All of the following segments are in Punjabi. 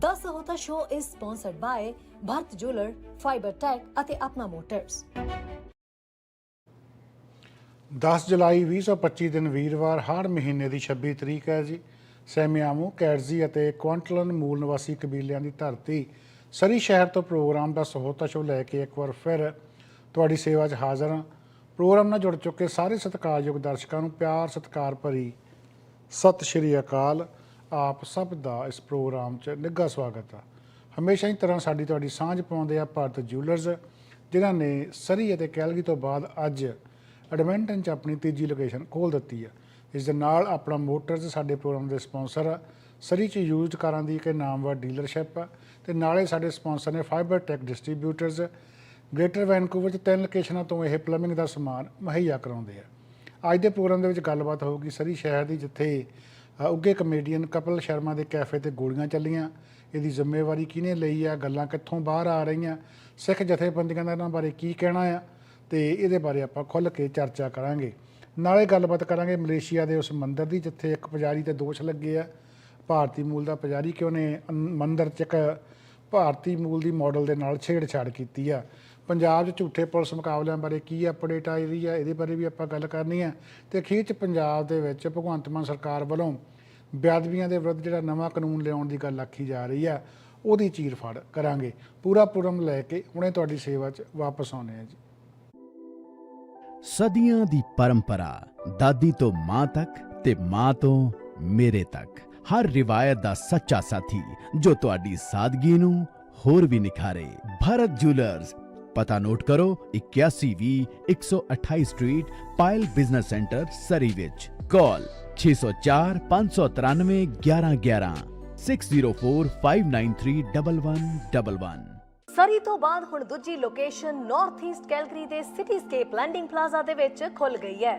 The Sahota Show is sponsored by Bharat Jeweler, Fiber Tech ਅਤੇ ਆਪਣਾ ਮੋਟਰਸ 10 ਜੁਲਾਈ 2025 ਦਿਨ ਵੀਰਵਾਰ ਹਰ ਮਹੀਨੇ ਦੀ 26 ਤਰੀਕ ਹੈ ਜੀ। ਸੈਮਿਆਮੂ ਕੈਟਜ਼ੀ ਅਤੇ ਕੁਆਂਟਲਨ ਮੂਲ ਨਿਵਾਸੀ ਕਬੀਲਿਆਂ ਦੀ ਧਰਤੀ ਸਰੀ ਸ਼ਹਿਰ ਤੋਂ ਪ੍ਰੋਗਰਾਮ ਦਾ ਸਹੋਤਾ ਸ਼ੋ ਲੈ ਕੇ ਇੱਕ ਵਾਰ ਫਿਰ ਤੁਹਾਡੀ ਸੇਵਾ 'ਚ ਹਾਜ਼ਰ ਹਾਂ। ਪ੍ਰੋਗਰਾਮ ਨਾਲ ਜੁੜ ਚੁੱਕੇ ਸਾਰੇ ਸਤਿਕਾਰਯੋਗ ਦਰਸ਼ਕਾਂ ਨੂੰ ਪਿਆਰ ਸਤਿਕਾਰ ਭਰੀ ਸਤਿ ਸ਼੍ਰੀ ਅਕਾਲ। ਆਪ ਸਭ ਦਾ ਇਸ ਪ੍ਰੋਗਰਾਮ 'ਚ ਨਿੱਘਾ ਸਵਾਗਤ ਆ। ਹਮੇਸ਼ਾ ਹੀ ਤਰ੍ਹਾਂ ਸਾਡੀ ਤੁਹਾਡੀ ਸਾਂਝ ਪਾਉਂਦੇ ਆ ਭਾਰਤ ਜੂਲਰਸ ਜਿਨ੍ਹਾਂ ਨੇ ਸਰੀ ਅਤੇ ਕੈਲਗਰੀ ਤੋਂ ਬਾਅਦ ਅੱਜ ਐਡਮਿੰਟਨ 'ਚ ਆਪਣੀ ਤੀਜੀ ਲੋਕੇਸ਼ਨ ਖੋਲ ਦਿੱਤੀ ਆ। ਇਸ ਦੇ ਨਾਲ ਆਪਣਾ ਮੋਟਰਸ ਸਾਡੇ ਪ੍ਰੋਗਰਾਮ ਦੇ ਸਪਾਂਸਰ ਆ। ਸਰੀ 'ਚ ਯੂਜ਼ਡ ਕਾਰਾਂ ਦੀ ਇੱਕ ਨਾਮਵਰ ਡੀਲਰਸ਼ਿਪ ਆ ਤੇ ਨਾਲੇ ਸਾਡੇ ਸਪਾਂਸਰ ਨੇ Fiber Tech distributors Greater Vancouver 'ਚ ਤਿੰਨ ਲੋਕੇਸ਼ਨਾਂ ਤੋਂ ਇਹ ਪਲੰਬਿੰਗ ਦਾ ਸਮਾਨ ਮੁਹੱਈਆ ਕਰਾਉਂਦੇ ਆ। ਅੱਜ ਦੇ ਪ੍ਰੋਗਰਾਮ ਦੇ ਵਿੱਚ ਗੱਲਬਾਤ ਹੋਊਗੀ ਸਰੀ ਸ਼ਹਿਰ ਦੀ, ਜਿੱਥੇ ਅ, ਕਮੇਡੀਅਨ ਕਪਲ ਸ਼ਰਮਾ ਦੇ ਕੈਫੇ ਤੇ ਗੋਲੀਆਂ ਚੱਲੀਆਂ। ਇਹਦੀ ਜ਼ਿੰਮੇਵਾਰੀ ਕਿਹਨੇ ਲਈ ਆ? ਗੱਲਾਂ ਕਿੱਥੋਂ ਬਾਹਰ ਆ ਰਹੀਆਂ? ਸਿੱਖ ਜਥੇਬੰਦੀਆਂ ਦਾ ਇਹਨਾਂ ਬਾਰੇ ਕੀ ਕਹਿਣਾ ਆ? ਤੇ ਇਹਦੇ ਬਾਰੇ ਆਪਾਂ ਖੁੱਲ੍ਹ ਕੇ ਚਰਚਾ ਕਰਾਂਗੇ। ਨਾਲੇ ਗੱਲਬਾਤ ਕਰਾਂਗੇ ਮਲੇਸ਼ੀਆ ਦੇ ਉਸ ਮੰਦਿਰ ਦੀ ਜਿੱਥੇ ਇੱਕ ਪੁਜਾਰੀ ਤੇ ਦੋਸ਼ ਲੱਗੇ ਆ। ਭਾਰਤੀ ਮੂਲ ਦਾ ਪੁਜਾਰੀ ਕਿ ਉਹਨੇ ਅੰ- ਮੰਦਿਰ 'ਚ ਇੱਕ ਭਾਰਤੀ ਮੂਲ ਦੀ ਮਾਡਲ ਦੇ ਨਾਲ ਛੇੜਛਾੜ ਕੀਤੀ ਆ। ਪੰਜਾਬ 'ਚ ਝੂਠੇ ਪੁਲਿਸ ਮੁਕਾਬਲਿਆਂ ਬਾਰੇ ਕੀ ਅਪਡੇਟ ਆਈ ਰਹੀ ਆ? ਇਹਦੇ ਬਾਰੇ ਵੀ ਆਪਾਂ ਗੱਲ ਕਰਨੀ ਆ। ਤੇ ਅਖੀਰ 'ਚ ਪੰਜਾਬ ਦੇ ਵਿੱਚ ਭਗਵੰਤ ਮਾਨ ਸਰਕਾਰ ਵੱਲੋਂ ਬੇਅਦਬੀਆਂ ਦੇ ਵਿਰੁੱਧ ਜਿਹੜਾ ਨਵਾਂ ਕਾਨੂੰਨ ਲਿਆਉਣ ਦੀ ਗੱਲ ਆਖੀ ਜਾ ਰਹੀ ਆ ਉਹਦੀ ਚੀਰ ਕਰਾਂਗੇ। ਪੂਰਾ ਪ੍ਰੋਗਰਾਮ ਲੈ ਕੇ ਹੁਣੇ ਤੁਹਾਡੀ ਸੇਵਾ 'ਚ ਵਾਪਸ ਆਉਣੇ ਆ ਜੀ। ਸਦੀਆਂ ਦੀ ਪਰੰਪਰਾ, ਦਾਦੀ ਤੋਂ ਮਾਂ ਤੱਕ ਤੇ ਮਾਂ ਤੋਂ ਮੇਰੇ ਤੱਕ। ਹਰ ਰਿਵਾਇਤ ਦਾ ਸੱਚਾ ਸਾਥੀ ਜੋ ਤੁਹਾਡੀ ਸਾਦਗੀ ਨੂੰ ਹੋਰ ਵੀ ਨਿਖਾਰੇ। ਭਾਰਤ ਜੁਐਲਰਸ ਪਤਾ ਨੋਟ ਕਰੋ 8120 128 street Payal business centre Surrey ਵਿੱਚ ਕਾਲ 604 593 1111 6045931111 ਸਰੀ ਤੋਂ ਬਾਅਦ ਹੁਣ ਦੂਜੀ ਲੋਕੇਸ਼ਨ ਨਾਰਥ ਈਸਟ ਕੈਲਗਰੀ ਦੇ ਸਿਟੀਸਕੇਪ ਲੈਂਡਿੰਗ ਪਲਾਜ਼ਾ ਦੇ ਵਿੱਚ ਖੁੱਲ ਗਈ ਹੈ।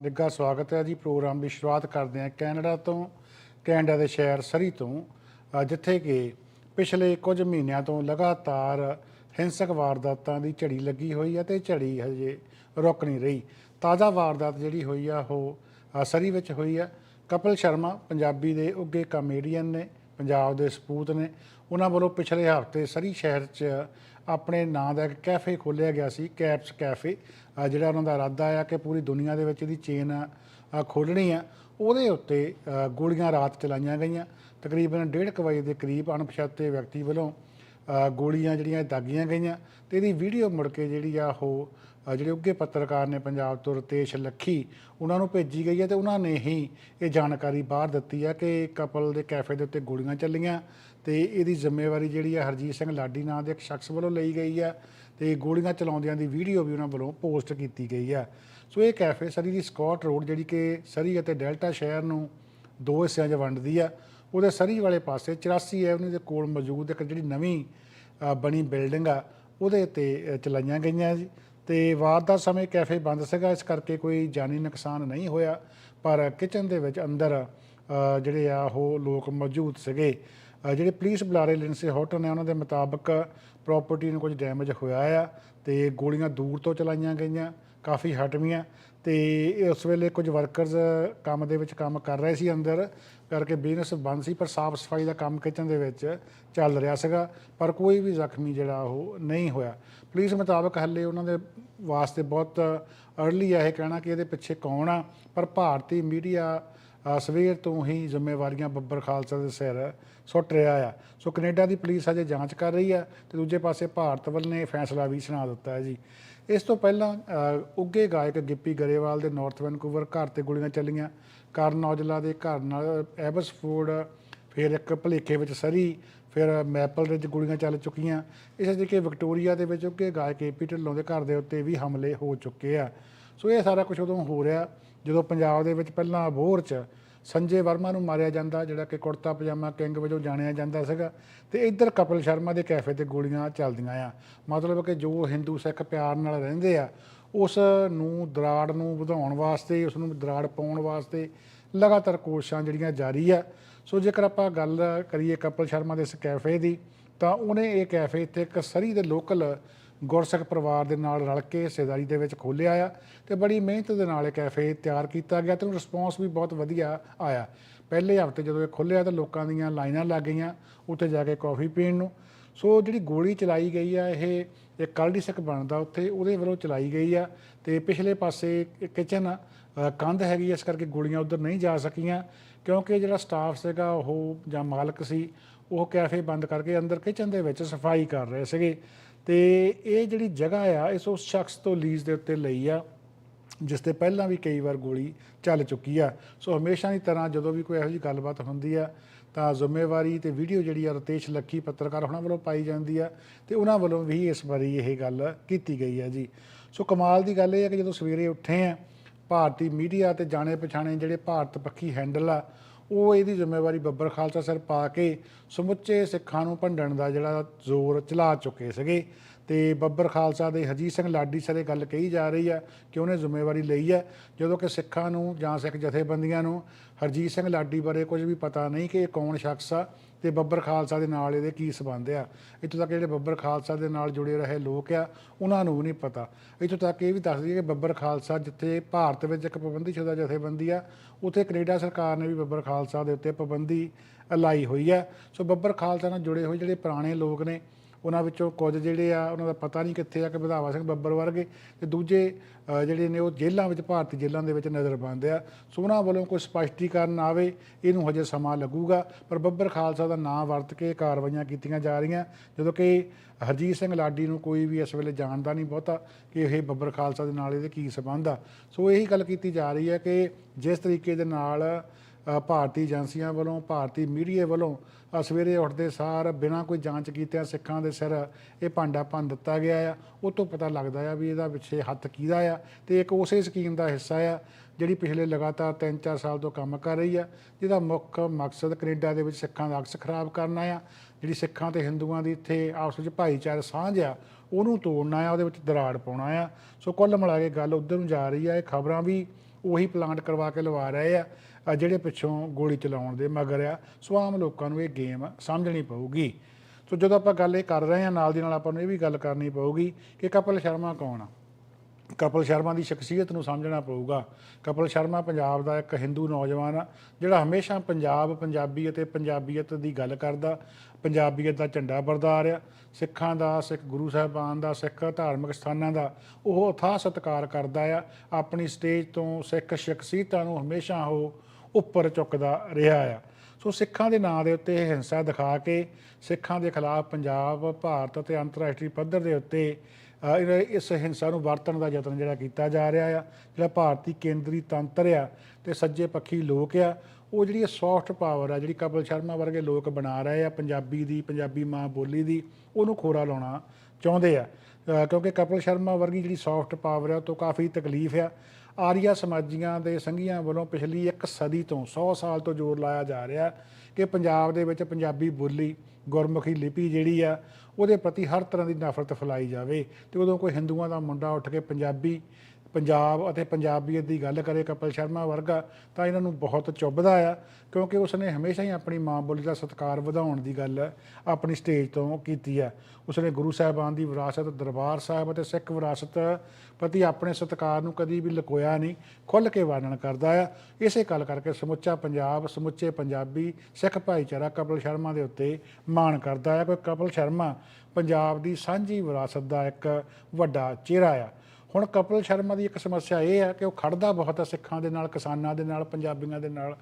ਨਿੱਘਾ ਸਵਾਗਤ ਹੈ ਜੀ ਪ੍ਰੋਗਰਾਮ ਦੀ ਸ਼ੁਰੂਆਤ ਕਰਦੇ ਹਾਂ ਕੈਨੇਡਾ ਤੋਂ, ਕੈਨੇਡਾ ਦੇ ਸ਼ਹਿਰ ਸਰੀ ਤੋਂ ਜਿੱਥੇ ਕਿ ਪਿਛਲੇ ਕੁਝ ਮਹੀਨਿਆਂ ਤੋਂ ਲਗਾਤਾਰ ਹਿੰਸਕ ਵਾਰਦਾਤਾਂ ਦੀ ਝੜੀ ਲੱਗੀ ਹੋਈ ਹੈ ਤੇ ਝੜੀ ਹਜੇ ਰੁਕ ਨਹੀਂ ਰਹੀ। ਤਾਜ਼ਾ ਵਾਰਦਾਤ ਜਿਹੜੀ ਹੋਈ ਆ, ਉਹ ਸਰੀ ਵਿੱਚ ਹੋਈ ਆ। ਕਪਲ ਸ਼ਰਮਾ ਪੰਜਾਬੀ ਦੇ ਉੱਘੇ ਕਾਮੇਡੀਅਨ ਨੇ, ਪੰਜਾਬ ਦੇ ਸਪੂਤ ਨੇ। ਉਹਨਾਂ ਵੱਲੋਂ ਪਿਛਲੇ ਹਫ਼ਤੇ ਸਰੀ ਸ਼ਹਿਰ 'ਚ ਆਪਣੇ ਨਾਂ ਦਾ ਇੱਕ ਕੈਫੇ ਖੋਲ੍ਹਿਆ ਗਿਆ ਸੀ, ਕੈਪਸ ਕੈਫੇ। ਜਿਹੜਾ ਉਹਨਾਂ ਦਾ ਇਰਾਦਾ ਆ ਕਿ ਪੂਰੀ ਦੁਨੀਆ ਦੇ ਵਿੱਚ ਇਹਦੀ ਚੇਨ ਖੋਲ੍ਹਣੀ ਆ। ਉਹਦੇ ਉੱਤੇ ਗੋਲੀਆਂ ਰਾਤ ਚਲਾਈਆਂ ਗਈਆਂ। ਤਕਰੀਬਨ 1:30 ਵਜੇ ਦੇ ਕਰੀਬ ਅਣਪਛਾਤੇ ਵਿਅਕਤੀ ਵੱਲੋਂ ਗੋਲੀਆਂ ਜਿਹੜੀਆਂ ਦਾਗੀਆਂ ਗਈਆਂ। ਤੇ ਇਹਦੀ ਵੀਡੀਓ ਮੁੜ ਕੇ ਜਿਹੜੀ ਆ ਉਹ ਜਿਹੜੇ ਉੱਘੇ ਪੱਤਰਕਾਰ ਨੇ ਪੰਜਾਬ ਤੋਂ ਰਤੇਸ਼ ਲੱਖੀ, ਉਹਨਾਂ ਨੂੰ ਭੇਜੀ ਗਈ ਹੈ ਤੇ ਉਹਨਾਂ ਨੇ ਹੀ ਇਹ ਜਾਣਕਾਰੀ ਬਾਹਰ ਦਿੱਤੀ ਹੈ ਕਿ ਕਪਲ ਦੇ ਕੈਫੇ ਦੇ ਉੱਤੇ ਗੋਲੀਆਂ ਚੱਲੀਆਂ। ਤੇ ਇਹਦੀ ਜ਼ਿੰਮੇਵਾਰੀ ਜਿਹੜੀ ਹੈ ਹਰਜੀਤ ਸਿੰਘ ਲਾਡੀ ਨਾਂ ਦੇ ਇੱਕ ਸ਼ਖਸ ਵੱਲੋਂ ਲਈ ਗਈ ਹੈ ਤੇ ਗੋਲੀਆਂ ਚਲਾਉਂਦਿਆਂ ਦੀ ਵੀਡੀਓ ਵੀ ਉਹਨਾਂ ਵੱਲੋਂ ਪੋਸਟ ਕੀਤੀ ਗਈ ਹੈ ਸੋ ਇਹ ਕੈਫੇ ਸਰੀ ਦੀ ਸਕਾਟ ਰੋਡ ਜਿਹੜੀ ਕਿ ਸਰੀ ਅਤੇ ਡੈਲਟਾ ਸ਼ਹਿਰ ਨੂੰ ਦੋ ਹਿੱਸਿਆਂ 'ਚ ਵੰਡਦੀ ਆ। ਉਹਦੇ ਸਰੀ ਵਾਲੇ ਪਾਸੇ 84 ਐਵਨਿਊ ਦੇ ਕੋਲ ਮੌਜੂਦ ਇੱਕ ਜਿਹੜੀ ਨਵੀਂ ਬਣੀ ਬਿਲਡਿੰਗ ਆ, ਉਹਦੇ ਤੇ ਚਲਾਈਆਂ ਗਈਆਂ ਜੀ। ਤੇ ਵਾਰਦਾਤ ਸਮੇਂ ਕੈਫੇ ਬੰਦ ਸੀਗਾ, ਇਸ ਕਰਕੇ ਕੋਈ ਜਾਨੀ ਨੁਕਸਾਨ ਨਹੀਂ ਹੋਇਆ, ਪਰ ਕਿਚਨ ਦੇ ਵਿੱਚ ਅੰਦਰ ਜਿਹੜੇ ਆ ਉਹ ਲੋਕ ਮੌਜੂਦ ਸੀਗੇ। ਜਿਹੜੇ ਪੁਲਿਸ ਬੁਲਾਰੇ ਲਿੰਸੇ ਹੌਟਨ ਨੇ, ਉਹਨਾਂ ਦੇ ਮੁਤਾਬਕ ਪ੍ਰਾਪਰਟੀ ਨੂੰ ਕੁਝ ਡੈਮੇਜ ਹੋਇਆ ਆ ਤੇ ਗੋਲੀਆਂ ਦੂਰ ਤੋਂ ਚਲਾਈਆਂ ਗਈਆਂ, ਕਾਫੀ ਹਟਵੀਆਂ ਤੇ ਉਸ ਵੇਲੇ ਕੁਝ ਵਰਕਰਸ ਕੰਮ ਦੇ ਵਿੱਚ ਕੰਮ ਕਰ ਰਹੇ ਸੀ ਅੰਦਰ, ਕਰਕੇ ਬਿਜ਼ਨਸ ਬੰਦ ਸੀ, ਪਰ ਸਾਫ਼ ਸਫ਼ਾਈ ਦਾ ਕੰਮ ਕਿਚਨ ਦੇ ਵਿੱਚ ਚੱਲ ਰਿਹਾ ਸੀਗਾ, ਪਰ ਕੋਈ ਵੀ ਜ਼ਖਮੀ ਜਿਹੜਾ ਉਹ ਨਹੀਂ ਹੋਇਆ। ਪੁਲਿਸ ਮੁਤਾਬਕ ਹੱਲੇ ਉਹਨਾਂ ਦੇ ਵਾਸਤੇ ਬਹੁਤ ਅਰਲੀ ਆ ਇਹ ਕਹਿਣਾ ਕਿ ਇਹਦੇ ਪਿੱਛੇ ਕੌਣ ਆ, ਪਰ ਭਾਰਤੀ ਮੀਡੀਆ ਸਵੇਰ ਤੋਂ ਹੀ ਜ਼ਿੰਮੇਵਾਰੀਆਂ ਬੱਬਰ ਖਾਲਸਾ ਦੇ ਸਿਰ ਸੁੱਟ ਰਿਹਾ ਆ। ਸੋ ਕੈਨੇਡਾ ਦੀ ਪੁਲਿਸ ਅਜੇ ਜਾਂਚ ਕਰ ਰਹੀ ਆ ਤੇ ਦੂਜੇ ਪਾਸੇ ਭਾਰਤ ਵੱਲ ਨੇ ਫੈਸਲਾ ਵੀ ਸੁਣਾ ਦਿੱਤਾ ਹੈ ਜੀ। ਇਸ ਤੋਂ ਪਹਿਲਾਂ ਅ, ਉੱਘੇ ਗਾਇਕ ਗਿੱਪੀ ਗਰੇਵਾਲ ਦੇ ਨਾਰਥ ਵੈਨਕੂਵਰ ਘਰ ਤੇ ਗੋਲੀਆਂ ਚੱਲੀਆਂ। ਕਰਨ ਔਜਲਾ ਦੇ ਘਰ ਨਾਲ ਐਬਸਫੋਰਡ ਫਿਰ ਇੱਕ ਭਲੇਖੇ ਵਿੱਚ ਸਰੀ ਫਿਰ ਮੈਪਲ ਰਿਜ ਗੋਲੀਆਂ ਚੱਲ ਚੁੱਕੀਆਂ। ਇਸੇ ਤਰੀਕੇ ਵਿਕਟੋਰੀਆ ਦੇ ਵਿੱਚ ਉੱਘੇ ਗਾਇਕ ਏਪੀ ਢਿੱਲੋਂ ਦੇ ਘਰ ਦੇ ਉੱਤੇ ਵੀ ਹਮਲੇ ਹੋ ਚੁੱਕੇ ਆ। ਸੋ ਇਹ ਸਾਰਾ ਕੁਝ ਉਦੋਂ ਹੋ ਰਿਹਾ ਜਦੋਂ ਪੰਜਾਬ ਦੇ ਵਿੱਚ ਪਹਿਲਾਂ ਅਬੋਹਰ ਚ ਸੰਜੇ ਵਰਮਾ ਨੂੰ ਮਾਰਿਆ ਜਾਂਦਾ, ਜਿਹੜਾ ਕਿ ਕੁੜਤਾ ਪਜਾਮਾ ਕਿੰਗ ਵਜੋਂ ਜਾਣਿਆ ਜਾਂਦਾ ਸੀਗਾ, ਤੇ ਇੱਧਰ ਕਪਿਲ ਸ਼ਰਮਾ ਦੇ ਕੈਫੇ ਤੇ ਗੋਲੀਆਂ ਚੱਲਦੀਆਂ ਆ। ਮਤਲਬ ਕਿ ਜੋ ਹਿੰਦੂ ਸਿੱਖ ਪਿਆਰ ਨਾਲ ਰਹਿੰਦੇ ਆ, ਉਸ ਨੂੰ ਦਰਾੜ ਨੂੰ ਵਧਾਉਣ ਵਾਸਤੇ, ਉਸ ਨੂੰ ਦਰਾੜ ਪਾਉਣ ਵਾਸਤੇ ਲਗਾਤਾਰ ਕੋਸ਼ਿਸ਼ਾਂ ਜਿਹੜੀਆਂ ਜਾਰੀ ਆ। ਸੋ ਜੇਕਰ ਆਪਾਂ ਗੱਲ ਕਰੀਏ ਕਪਿਲ ਸ਼ਰਮਾ ਦੇ ਇਸ ਕੈਫੇ ਦੀ, ਤਾਂ ਉਹਨੇ ਇਹ ਕੈਫੇ ਇੱਥੇ ਇੱਕ ਸਰੀ ਦੇ ਲੋਕਲ ਗੁਰਸਿੱਖ ਪਰਿਵਾਰ ਦੇ ਨਾਲ ਰਲ ਕੇ ਹਿੱਸੇਦਾਰੀ ਦੇ ਵਿੱਚ ਖੋਲ੍ਹਿਆ ਆ ਤੇ ਬੜੀ ਮਿਹਨਤ ਦੇ ਨਾਲ ਇਹ ਕੈਫੇ ਤਿਆਰ ਕੀਤਾ ਗਿਆ ਤੇ ਉਹਨੂੰ ਰਿਸਪੌਂਸ ਵੀ ਬਹੁਤ ਵਧੀਆ ਆਇਆ। ਪਹਿਲੇ ਹਫ਼ਤੇ ਜਦੋਂ ਇਹ ਖੁੱਲਿਆ ਤਾਂ ਲੋਕਾਂ ਦੀਆਂ ਲਾਈਨਾਂ ਲੱਗ ਗਈਆਂ, ਉੱਥੇ ਜਾ ਕੇ ਕਾਫੀ ਪੀਣ ਨੂੰ। ਸੋ ਜਿਹੜੀ ਗੋਲੀ ਚਲਾਈ ਗਈ ਆ, ਇਹ ਇੱਕ ਕਲਡੀ ਬਣਦਾ ਉੱਥੇ, ਉਹਦੇ ਵੱਲੋਂ ਚਲਾਈ ਗਈ ਆ ਤੇ ਪਿਛਲੇ ਪਾਸੇ ਕਿਚਨ ਕੰਧ ਹੈਗੀ ਇਸ ਕਰਕੇ ਗੋਲੀਆਂ ਉਧਰ ਨਹੀਂ ਜਾ ਸਕੀਆਂ, ਕਿਉਂਕਿ ਜਿਹੜਾ ਸਟਾਫ ਸੀਗਾ, ਉਹ ਜਾਂ ਮਾਲਕ ਸੀ, ਉਹ ਕੈਫੇ ਬੰਦ ਕਰਕੇ ਅੰਦਰ ਕਿਚਨ ਦੇ ਵਿੱਚ ਸਫ਼ਾਈ ਕਰ ਰਹੇ ਸੀਗੇ। ਤੇ ਇਹ ਜਿਹੜੀ ਜਗ੍ਹਾ ਆ, ਇਸ ਉਸ ਸ਼ਖਸ ਤੋਂ ਲੀਜ਼ ਦੇ ਉੱਤੇ ਲਈ ਆ, ਜਿਸ ਤੇ ਪਹਿਲਾਂ ਵੀ ਕਈ ਵਾਰ ਗੋਲੀ ਚੱਲ ਚੁੱਕੀ ਆ। ਸੋ ਹਮੇਸ਼ਾ ਦੀ ਤਰ੍ਹਾਂ ਜਦੋਂ ਵੀ ਕੋਈ ਇਹੋ ਜਿਹੀ ਗੱਲਬਾਤ ਹੁੰਦੀ ਆ, ਤਾਂ ਜ਼ਿੰਮੇਵਾਰੀ ਤੇ ਵੀਡੀਓ ਜਿਹੜੀ ਆ, ਰਤੇਸ਼ ਲੱਖੀ ਪੱਤਰਕਾਰ ਉਹਨਾਂ ਵੱਲੋਂ ਪਾਈ ਜਾਂਦੀ ਆ ਤੇ ਉਹਨਾਂ ਵੱਲੋਂ ਵੀ ਇਸ ਵਾਰੀ ਇਹ ਗੱਲ ਕੀਤੀ ਗਈ ਆ ਜੀ। ਸੋ ਕਮਾਲ ਦੀ ਗੱਲ ਇਹ ਹੈ ਕਿ ਜਦੋਂ ਸਵੇਰੇ ਉੱਠੇ ਆ, ਭਾਰਤੀ ਮੀਡੀਆ ਤੇ ਜਾਣੇ ਪਛਾਣੇ ਜਿਹੜੇ ਭਾਰਤ ਪੱਖੀ ਹੈਂਡਲ ਆ ਉਹ ਇਹਦੀ ਜ਼ਿੰਮੇਵਾਰੀ ਬੱਬਰ ਖਾਲਸਾ ਸਿਰ ਪਾ ਕੇ ਸਮੁੱਚੇ ਸਿੱਖਾਂ ਨੂੰ ਭੰਡਣ ਦਾ ਜਿਹੜਾ ਜ਼ੋਰ ਚਲਾ ਚੁੱਕੇ ਸੀਗੇ। ਤੇ ਬੱਬਰ ਖਾਲਸਾ ਦੇ ਹਰਜੀਤ ਸਿੰਘ ਲਾਡੀ ਸਿਰੇ ਗੱਲ ਕਹੀ ਜਾ ਰਹੀ ਆ ਕਿ ਉਹਨੇ ਜ਼ਿੰਮੇਵਾਰੀ ਲਈ ਹੈ, ਜਦੋਂ ਕਿ ਸਿੱਖਾਂ ਨੂੰ ਜਾਂ ਸਿੱਖ ਜਥੇਬੰਦੀਆਂ ਨੂੰ ਹਰਜੀਤ ਸਿੰਘ ਲਾਡੀ ਬਾਰੇ ਕੁਝ ਵੀ ਪਤਾ ਨਹੀਂ ਕਿ ਇਹ ਕੌਣ ਸ਼ਖਸ ਆ ਤੇ ਬੱਬਰ ਖਾਲਸਾ ਦੇ ਨਾਲ ਇਹਦੇ ਕੀ ਸਬੰਧ ਆ। ਇੱਥੋਂ ਤੱਕ ਜਿਹੜੇ ਬੱਬਰ ਖਾਲਸਾ ਦੇ ਨਾਲ ਜੁੜੇ ਰਹੇ ਲੋਕ ਆ, ਉਹਨਾਂ ਨੂੰ ਵੀ ਨਹੀਂ ਪਤਾ। ਇੱਥੋਂ ਤੱਕ ਇਹ ਵੀ ਦੱਸ ਦਈਏ ਕਿ ਬੱਬਰ ਖਾਲਸਾ ਜਿੱਥੇ ਭਾਰਤ ਵਿੱਚ ਇੱਕ ਪਾਬੰਦੀਸ਼ੁਦਾ ਜਥੇਬੰਦੀ ਆ, ਉੱਥੇ ਕੈਨੇਡਾ ਸਰਕਾਰ ਨੇ ਵੀ ਬੱਬਰ ਖਾਲਸਾ ਦੇ ਉੱਤੇ ਪਾਬੰਦੀ ਲਾਈ ਹੋਈ ਆ। ਸੋ ਬੱਬਰ ਖਾਲਸਾ ਨਾਲ ਜੁੜੇ ਹੋਏ ਜਿਹੜੇ ਪੁਰਾਣੇ ਲੋਕ ਨੇ ਉਹਨਾਂ ਵਿੱਚੋਂ ਕੁਝ ਜਿਹੜੇ ਆ, ਉਹਨਾਂ ਦਾ ਪਤਾ ਨਹੀਂ ਕਿੱਥੇ ਆ ਕਿ ਵਧਾਵਾ ਸਿੰਘ ਬੱਬਰ ਵਰਗੇ ਤੇ ਦੂਜੇ ਜਿਹੜੇ ਨੇ ਉਹ ਜੇਲ੍ਹਾਂ ਵਿੱਚ, ਭਾਰਤੀ ਜੇਲ੍ਹਾਂ ਦੇ ਵਿੱਚ ਨਜ਼ਰਬੰਦ ਆ। ਸੋ ਉਹਨਾਂ ਵੱਲੋਂ ਕੋਈ ਸਪਸ਼ਟੀਕਰਨ ਆਵੇ, ਇਹਨੂੰ ਹਜੇ ਸਮਾਂ ਲੱਗੂਗਾ, ਪਰ ਬੱਬਰ ਖਾਲਸਾ ਦਾ ਨਾਂ ਵਰਤ ਕੇ ਕਾਰਵਾਈਆਂ ਕੀਤੀਆਂ ਜਾ ਰਹੀਆਂ। ਜਦੋਂ ਕਿ ਹਰਜੀਤ ਸਿੰਘ ਲਾਡੀ ਨੂੰ ਕੋਈ ਵੀ ਇਸ ਵੇਲੇ ਜਾਣਦਾ ਨਹੀਂ ਬਹੁਤਾ ਕਿ ਇਹ ਬੱਬਰ ਖਾਲਸਾ ਦੇ ਨਾਲ ਇਹਦੇ ਕੀ ਸਬੰਧ ਆ। ਸੋ ਇਹੀ ਗੱਲ ਕੀਤੀ ਜਾ ਰਹੀ ਹੈ ਕਿ ਜਿਸ ਤਰੀਕੇ ਦੇ ਨਾਲ ਭਾਰਤੀ ਏਜੰਸੀਆਂ ਵੱਲੋਂ, ਭਾਰਤੀ ਮੀਡੀਆ ਵੱਲੋਂ ਅ, ਸਵੇਰੇ ਉੱਠਦੇ ਸਾਰ ਬਿਨਾਂ ਕੋਈ ਜਾਂਚ ਕੀਤਿਆਂ ਸਿੱਖਾਂ ਦੇ ਸਿਰ ਇਹ ਭਾਂਡਾ ਭੰਨ ਦਿੱਤਾ ਗਿਆ ਆ। ਉਹ ਤੋਂ ਪਤਾ ਲੱਗਦਾ ਆ ਵੀ ਇਹਦਾ ਪਿੱਛੇ ਹੱਥ ਕਿਹਦਾ ਆ ਤੇ ਇੱਕ ਉਸੇ ਸਕੀਮ ਦਾ ਹਿੱਸਾ ਆ ਜਿਹੜੀ ਪਿਛਲੇ ਲਗਾਤਾਰ 3-4 ਸਾਲ ਤੋਂ ਕੰਮ ਕਰ ਰਹੀ ਆ ਜਿਹਦਾ ਮੁੱਖ ਮਕਸਦ ਕੈਨੇਡਾ ਦੇ ਵਿੱਚ ਸਿੱਖਾਂ ਦਾ ਅਕਸ ਖਰਾਬ ਕਰਨਾ ਆ। ਜਿਹੜੀ ਸਿੱਖਾਂ ਤੇ ਹਿੰਦੂਆਂ ਦੀ ਇੱਥੇ ਆਪਸ ਵਿੱਚ ਭਾਈਚਾਰਾ ਸਾਂਝ ਆ ਉਹਨੂੰ ਤੋੜਨਾ ਆ ਉਹਦੇ ਵਿੱਚ ਦਰਾੜ ਪਾਉਣਾ ਆ। ਸੋ ਕੁੱਲ ਮਿਲਾ ਕੇ ਗੱਲ ਉਧਰ ਨੂੰ ਜਾ ਰਹੀ ਆ ਇਹ ਖਬਰਾਂ ਵੀ ਉਹੀ ਪਲਾਂਟ ਕਰਵਾ ਕੇ ਲਵਾ ਰਹੇ ਆ। ਅ, ਜਿਹੜੇ ਪਿੱਛੋਂ ਗੋਲੀ ਚਲਾਉਣ ਦੇ ਮਗਰ ਆ, ਸੋ ਆਮ ਲੋਕਾਂ ਨੂੰ ਇਹ ਗੇਮ ਸਮਝਣੀ ਪਊਗੀ। ਸੋ ਜਦੋਂ ਆਪਾਂ ਗੱਲ ਇਹ ਕਰ ਰਹੇ ਹਾਂ, ਨਾਲ ਦੀ ਨਾਲ ਆਪਾਂ ਨੂੰ ਇਹ ਵੀ ਗੱਲ ਕਰਨੀ ਪਊਗੀ ਕਿ ਕਪਿਲ ਸ਼ਰਮਾ ਕੌਣ ਆ? ਕਪਿਲ ਸ਼ਰਮਾ ਦੀ ਸ਼ਖਸੀਅਤ ਨੂੰ ਸਮਝਣਾ ਪਊਗਾ। ਕਪਿਲ ਸ਼ਰਮਾ ਪੰਜਾਬ ਦਾ ਇੱਕ ਹਿੰਦੂ ਨੌਜਵਾਨ ਆ, ਜਿਹੜਾ ਹਮੇਸ਼ਾ ਪੰਜਾਬ, ਪੰਜਾਬੀ ਅਤੇ ਪੰਜਾਬੀਅਤ ਦੀ ਗੱਲ ਕਰਦਾ, ਪੰਜਾਬੀਅਤ ਦਾ ਝੰਡਾ ਬਰਦਾਰ ਆ। ਸਿੱਖਾਂ ਦਾ, ਸਿੱਖ ਗੁਰੂ ਸਾਹਿਬਾਨ ਦਾ, ਸਿੱਖ ਧਾਰਮਿਕ ਸਥਾਨਾਂ ਦਾ ਉਹ ਅਥਾਹ ਸਤਿਕਾਰ ਕਰਦਾ ਆ। ਆਪਣੀ ਸਟੇਜ ਤੋਂ ਸਿੱਖ ਸ਼ਖਸੀਅਤਾਂ ਨੂੰ ਹਮੇਸ਼ਾ ਉਹ ਉੱਪਰ ਚੁੱਕਦਾ ਰਿਹਾ ਆ। ਸੋ ਸਿੱਖਾਂ ਦੇ ਨਾਂ ਦੇ ਉੱਤੇ ਇਹ ਹਿੰਸਾ ਦਿਖਾ ਕੇ ਸਿੱਖਾਂ ਦੇ ਖਿਲਾਫ ਪੰਜਾਬ, ਭਾਰਤ ਅਤੇ ਅੰਤਰਰਾਸ਼ਟਰੀ ਪੱਧਰ ਦੇ ਉੱਤੇ ਇਸ ਹਿੰਸਾ ਨੂੰ ਵਰਤਣ ਦਾ ਯਤਨ ਜਿਹੜਾ ਕੀਤਾ ਜਾ ਰਿਹਾ ਆ, ਜਿਹੜਾ ਭਾਰਤੀ ਕੇਂਦਰੀ ਤੰਤਰ ਆ ਤੇ ਸੱਜੇ ਪੱਖੀ ਲੋਕ ਆ, ਉਹ ਜਿਹੜੀ ਸੌਫਟ ਪਾਵਰ ਆ, ਜਿਹੜੀ ਕਪਿਲ ਸ਼ਰਮਾ ਵਰਗੇ ਲੋਕ ਬਣਾ ਰਹੇ ਆ, ਪੰਜਾਬੀ ਦੀ, ਪੰਜਾਬੀ ਮਾਂ ਬੋਲੀ ਦੀ, ਉਹਨੂੰ ਖੋਰਾ ਲਾਉਣਾ ਚਾਹੁੰਦੇ ਆ। ਕਿਉਂਕਿ ਕਪਿਲ ਸ਼ਰਮਾ ਵਰਗੀ ਜਿਹੜੀ ਸੌਫਟ ਪਾਵਰ ਆ, ਉਹ ਤੋਂ ਕਾਫੀ ਤਕਲੀਫ ਆ। ਆਰੀਆ ਸਮਾਜੀਆਂ ਦੇ ਸੰਘੀਆਂ ਵੱਲੋਂ ਪਿਛਲੀ ਇੱਕ ਸਦੀ ਤੋਂ 100 ਸਾਲ ਤੋਂ ਜ਼ੋਰ ਲਾਇਆ ਜਾ ਰਿਹਾ ਕਿ ਪੰਜਾਬ ਦੇ ਵਿੱਚ ਪੰਜਾਬੀ ਬੋਲੀ, ਗੁਰਮੁਖੀ ਲਿਪੀ ਜਿਹੜੀ ਆ, ਉਹਦੇ ਪ੍ਰਤੀ ਹਰ ਤਰ੍ਹਾਂ ਦੀ ਨਫ਼ਰਤ ਫੈਲਾਈ ਜਾਵੇ ਤੇ ਉਦੋਂ ਕੋਈ ਹਿੰਦੂਆਂ ਦਾ ਮੁੰਡਾ ਉੱਠ ਕੇ ਪੰਜਾਬੀ ਪੰਜਾਬ ਅਤੇ ਪੰਜਾਬੀਅਤ ਦੀ ਗੱਲ ਕਰੇ ਕਪਿਲ ਸ਼ਰਮਾ ਵਰਗਾ, ਤਾਂ ਇਹਨਾਂ ਨੂੰ ਬਹੁਤ ਚੁੱਭਦਾ ਆ, ਕਿਉਂਕਿ ਉਸਨੇ ਹਮੇਸ਼ਾ ਹੀ ਆਪਣੀ ਮਾਂ ਬੋਲੀ ਦਾ ਸਤਿਕਾਰ ਵਧਾਉਣ ਦੀ ਗੱਲ ਆਪਣੀ ਸਟੇਜ ਤੋਂ ਕੀਤੀ ਆ। ਉਸਨੇ ਗੁਰੂ ਸਾਹਿਬਾਨ ਦੀ ਵਿਰਾਸਤ, ਦਰਬਾਰ ਸਾਹਿਬ ਅਤੇ ਸਿੱਖ ਵਿਰਾਸਤ ਪ੍ਰਤੀ ਆਪਣੇ ਸਤਿਕਾਰ ਨੂੰ ਕਦੀ ਵੀ ਲੁਕੋਇਆ ਨਹੀਂ, ਖੁੱਲ੍ਹ ਕੇ ਵਰਣਨ ਕਰਦਾ ਆ। ਇਸੇ ਗੱਲ ਕਰਕੇ ਸਮੁੱਚਾ ਪੰਜਾਬ, ਸਮੁੱਚੇ ਪੰਜਾਬੀ ਸਿੱਖ ਭਾਈਚਾਰਾ ਕਪਿਲ ਸ਼ਰਮਾ ਦੇ ਉੱਤੇ ਮਾਣ ਕਰਦਾ ਆ ਕਿ ਕਪਿਲ ਸ਼ਰਮਾ ਪੰਜਾਬ ਦੀ ਸਾਂਝੀ ਵਿਰਾਸਤ ਦਾ ਇੱਕ ਵੱਡਾ ਚਿਹਰਾ ਆ। ਹੁਣ ਕਪਿਲ ਸ਼ਰਮਾ ਦੀ ਇੱਕ ਸਮੱਸਿਆ ਇਹ ਹੈ ਕਿ ਉਹ ਖੜਦਾ ਬਹੁਤ ਹੈ ਸਿੱਖਾਂ ਦੇ ਨਾਲ, ਕਿਸਾਨਾਂ ਦੇ ਨਾਲ, ਪੰਜਾਬੀਆਂ ਦੇ ਨਾਲ।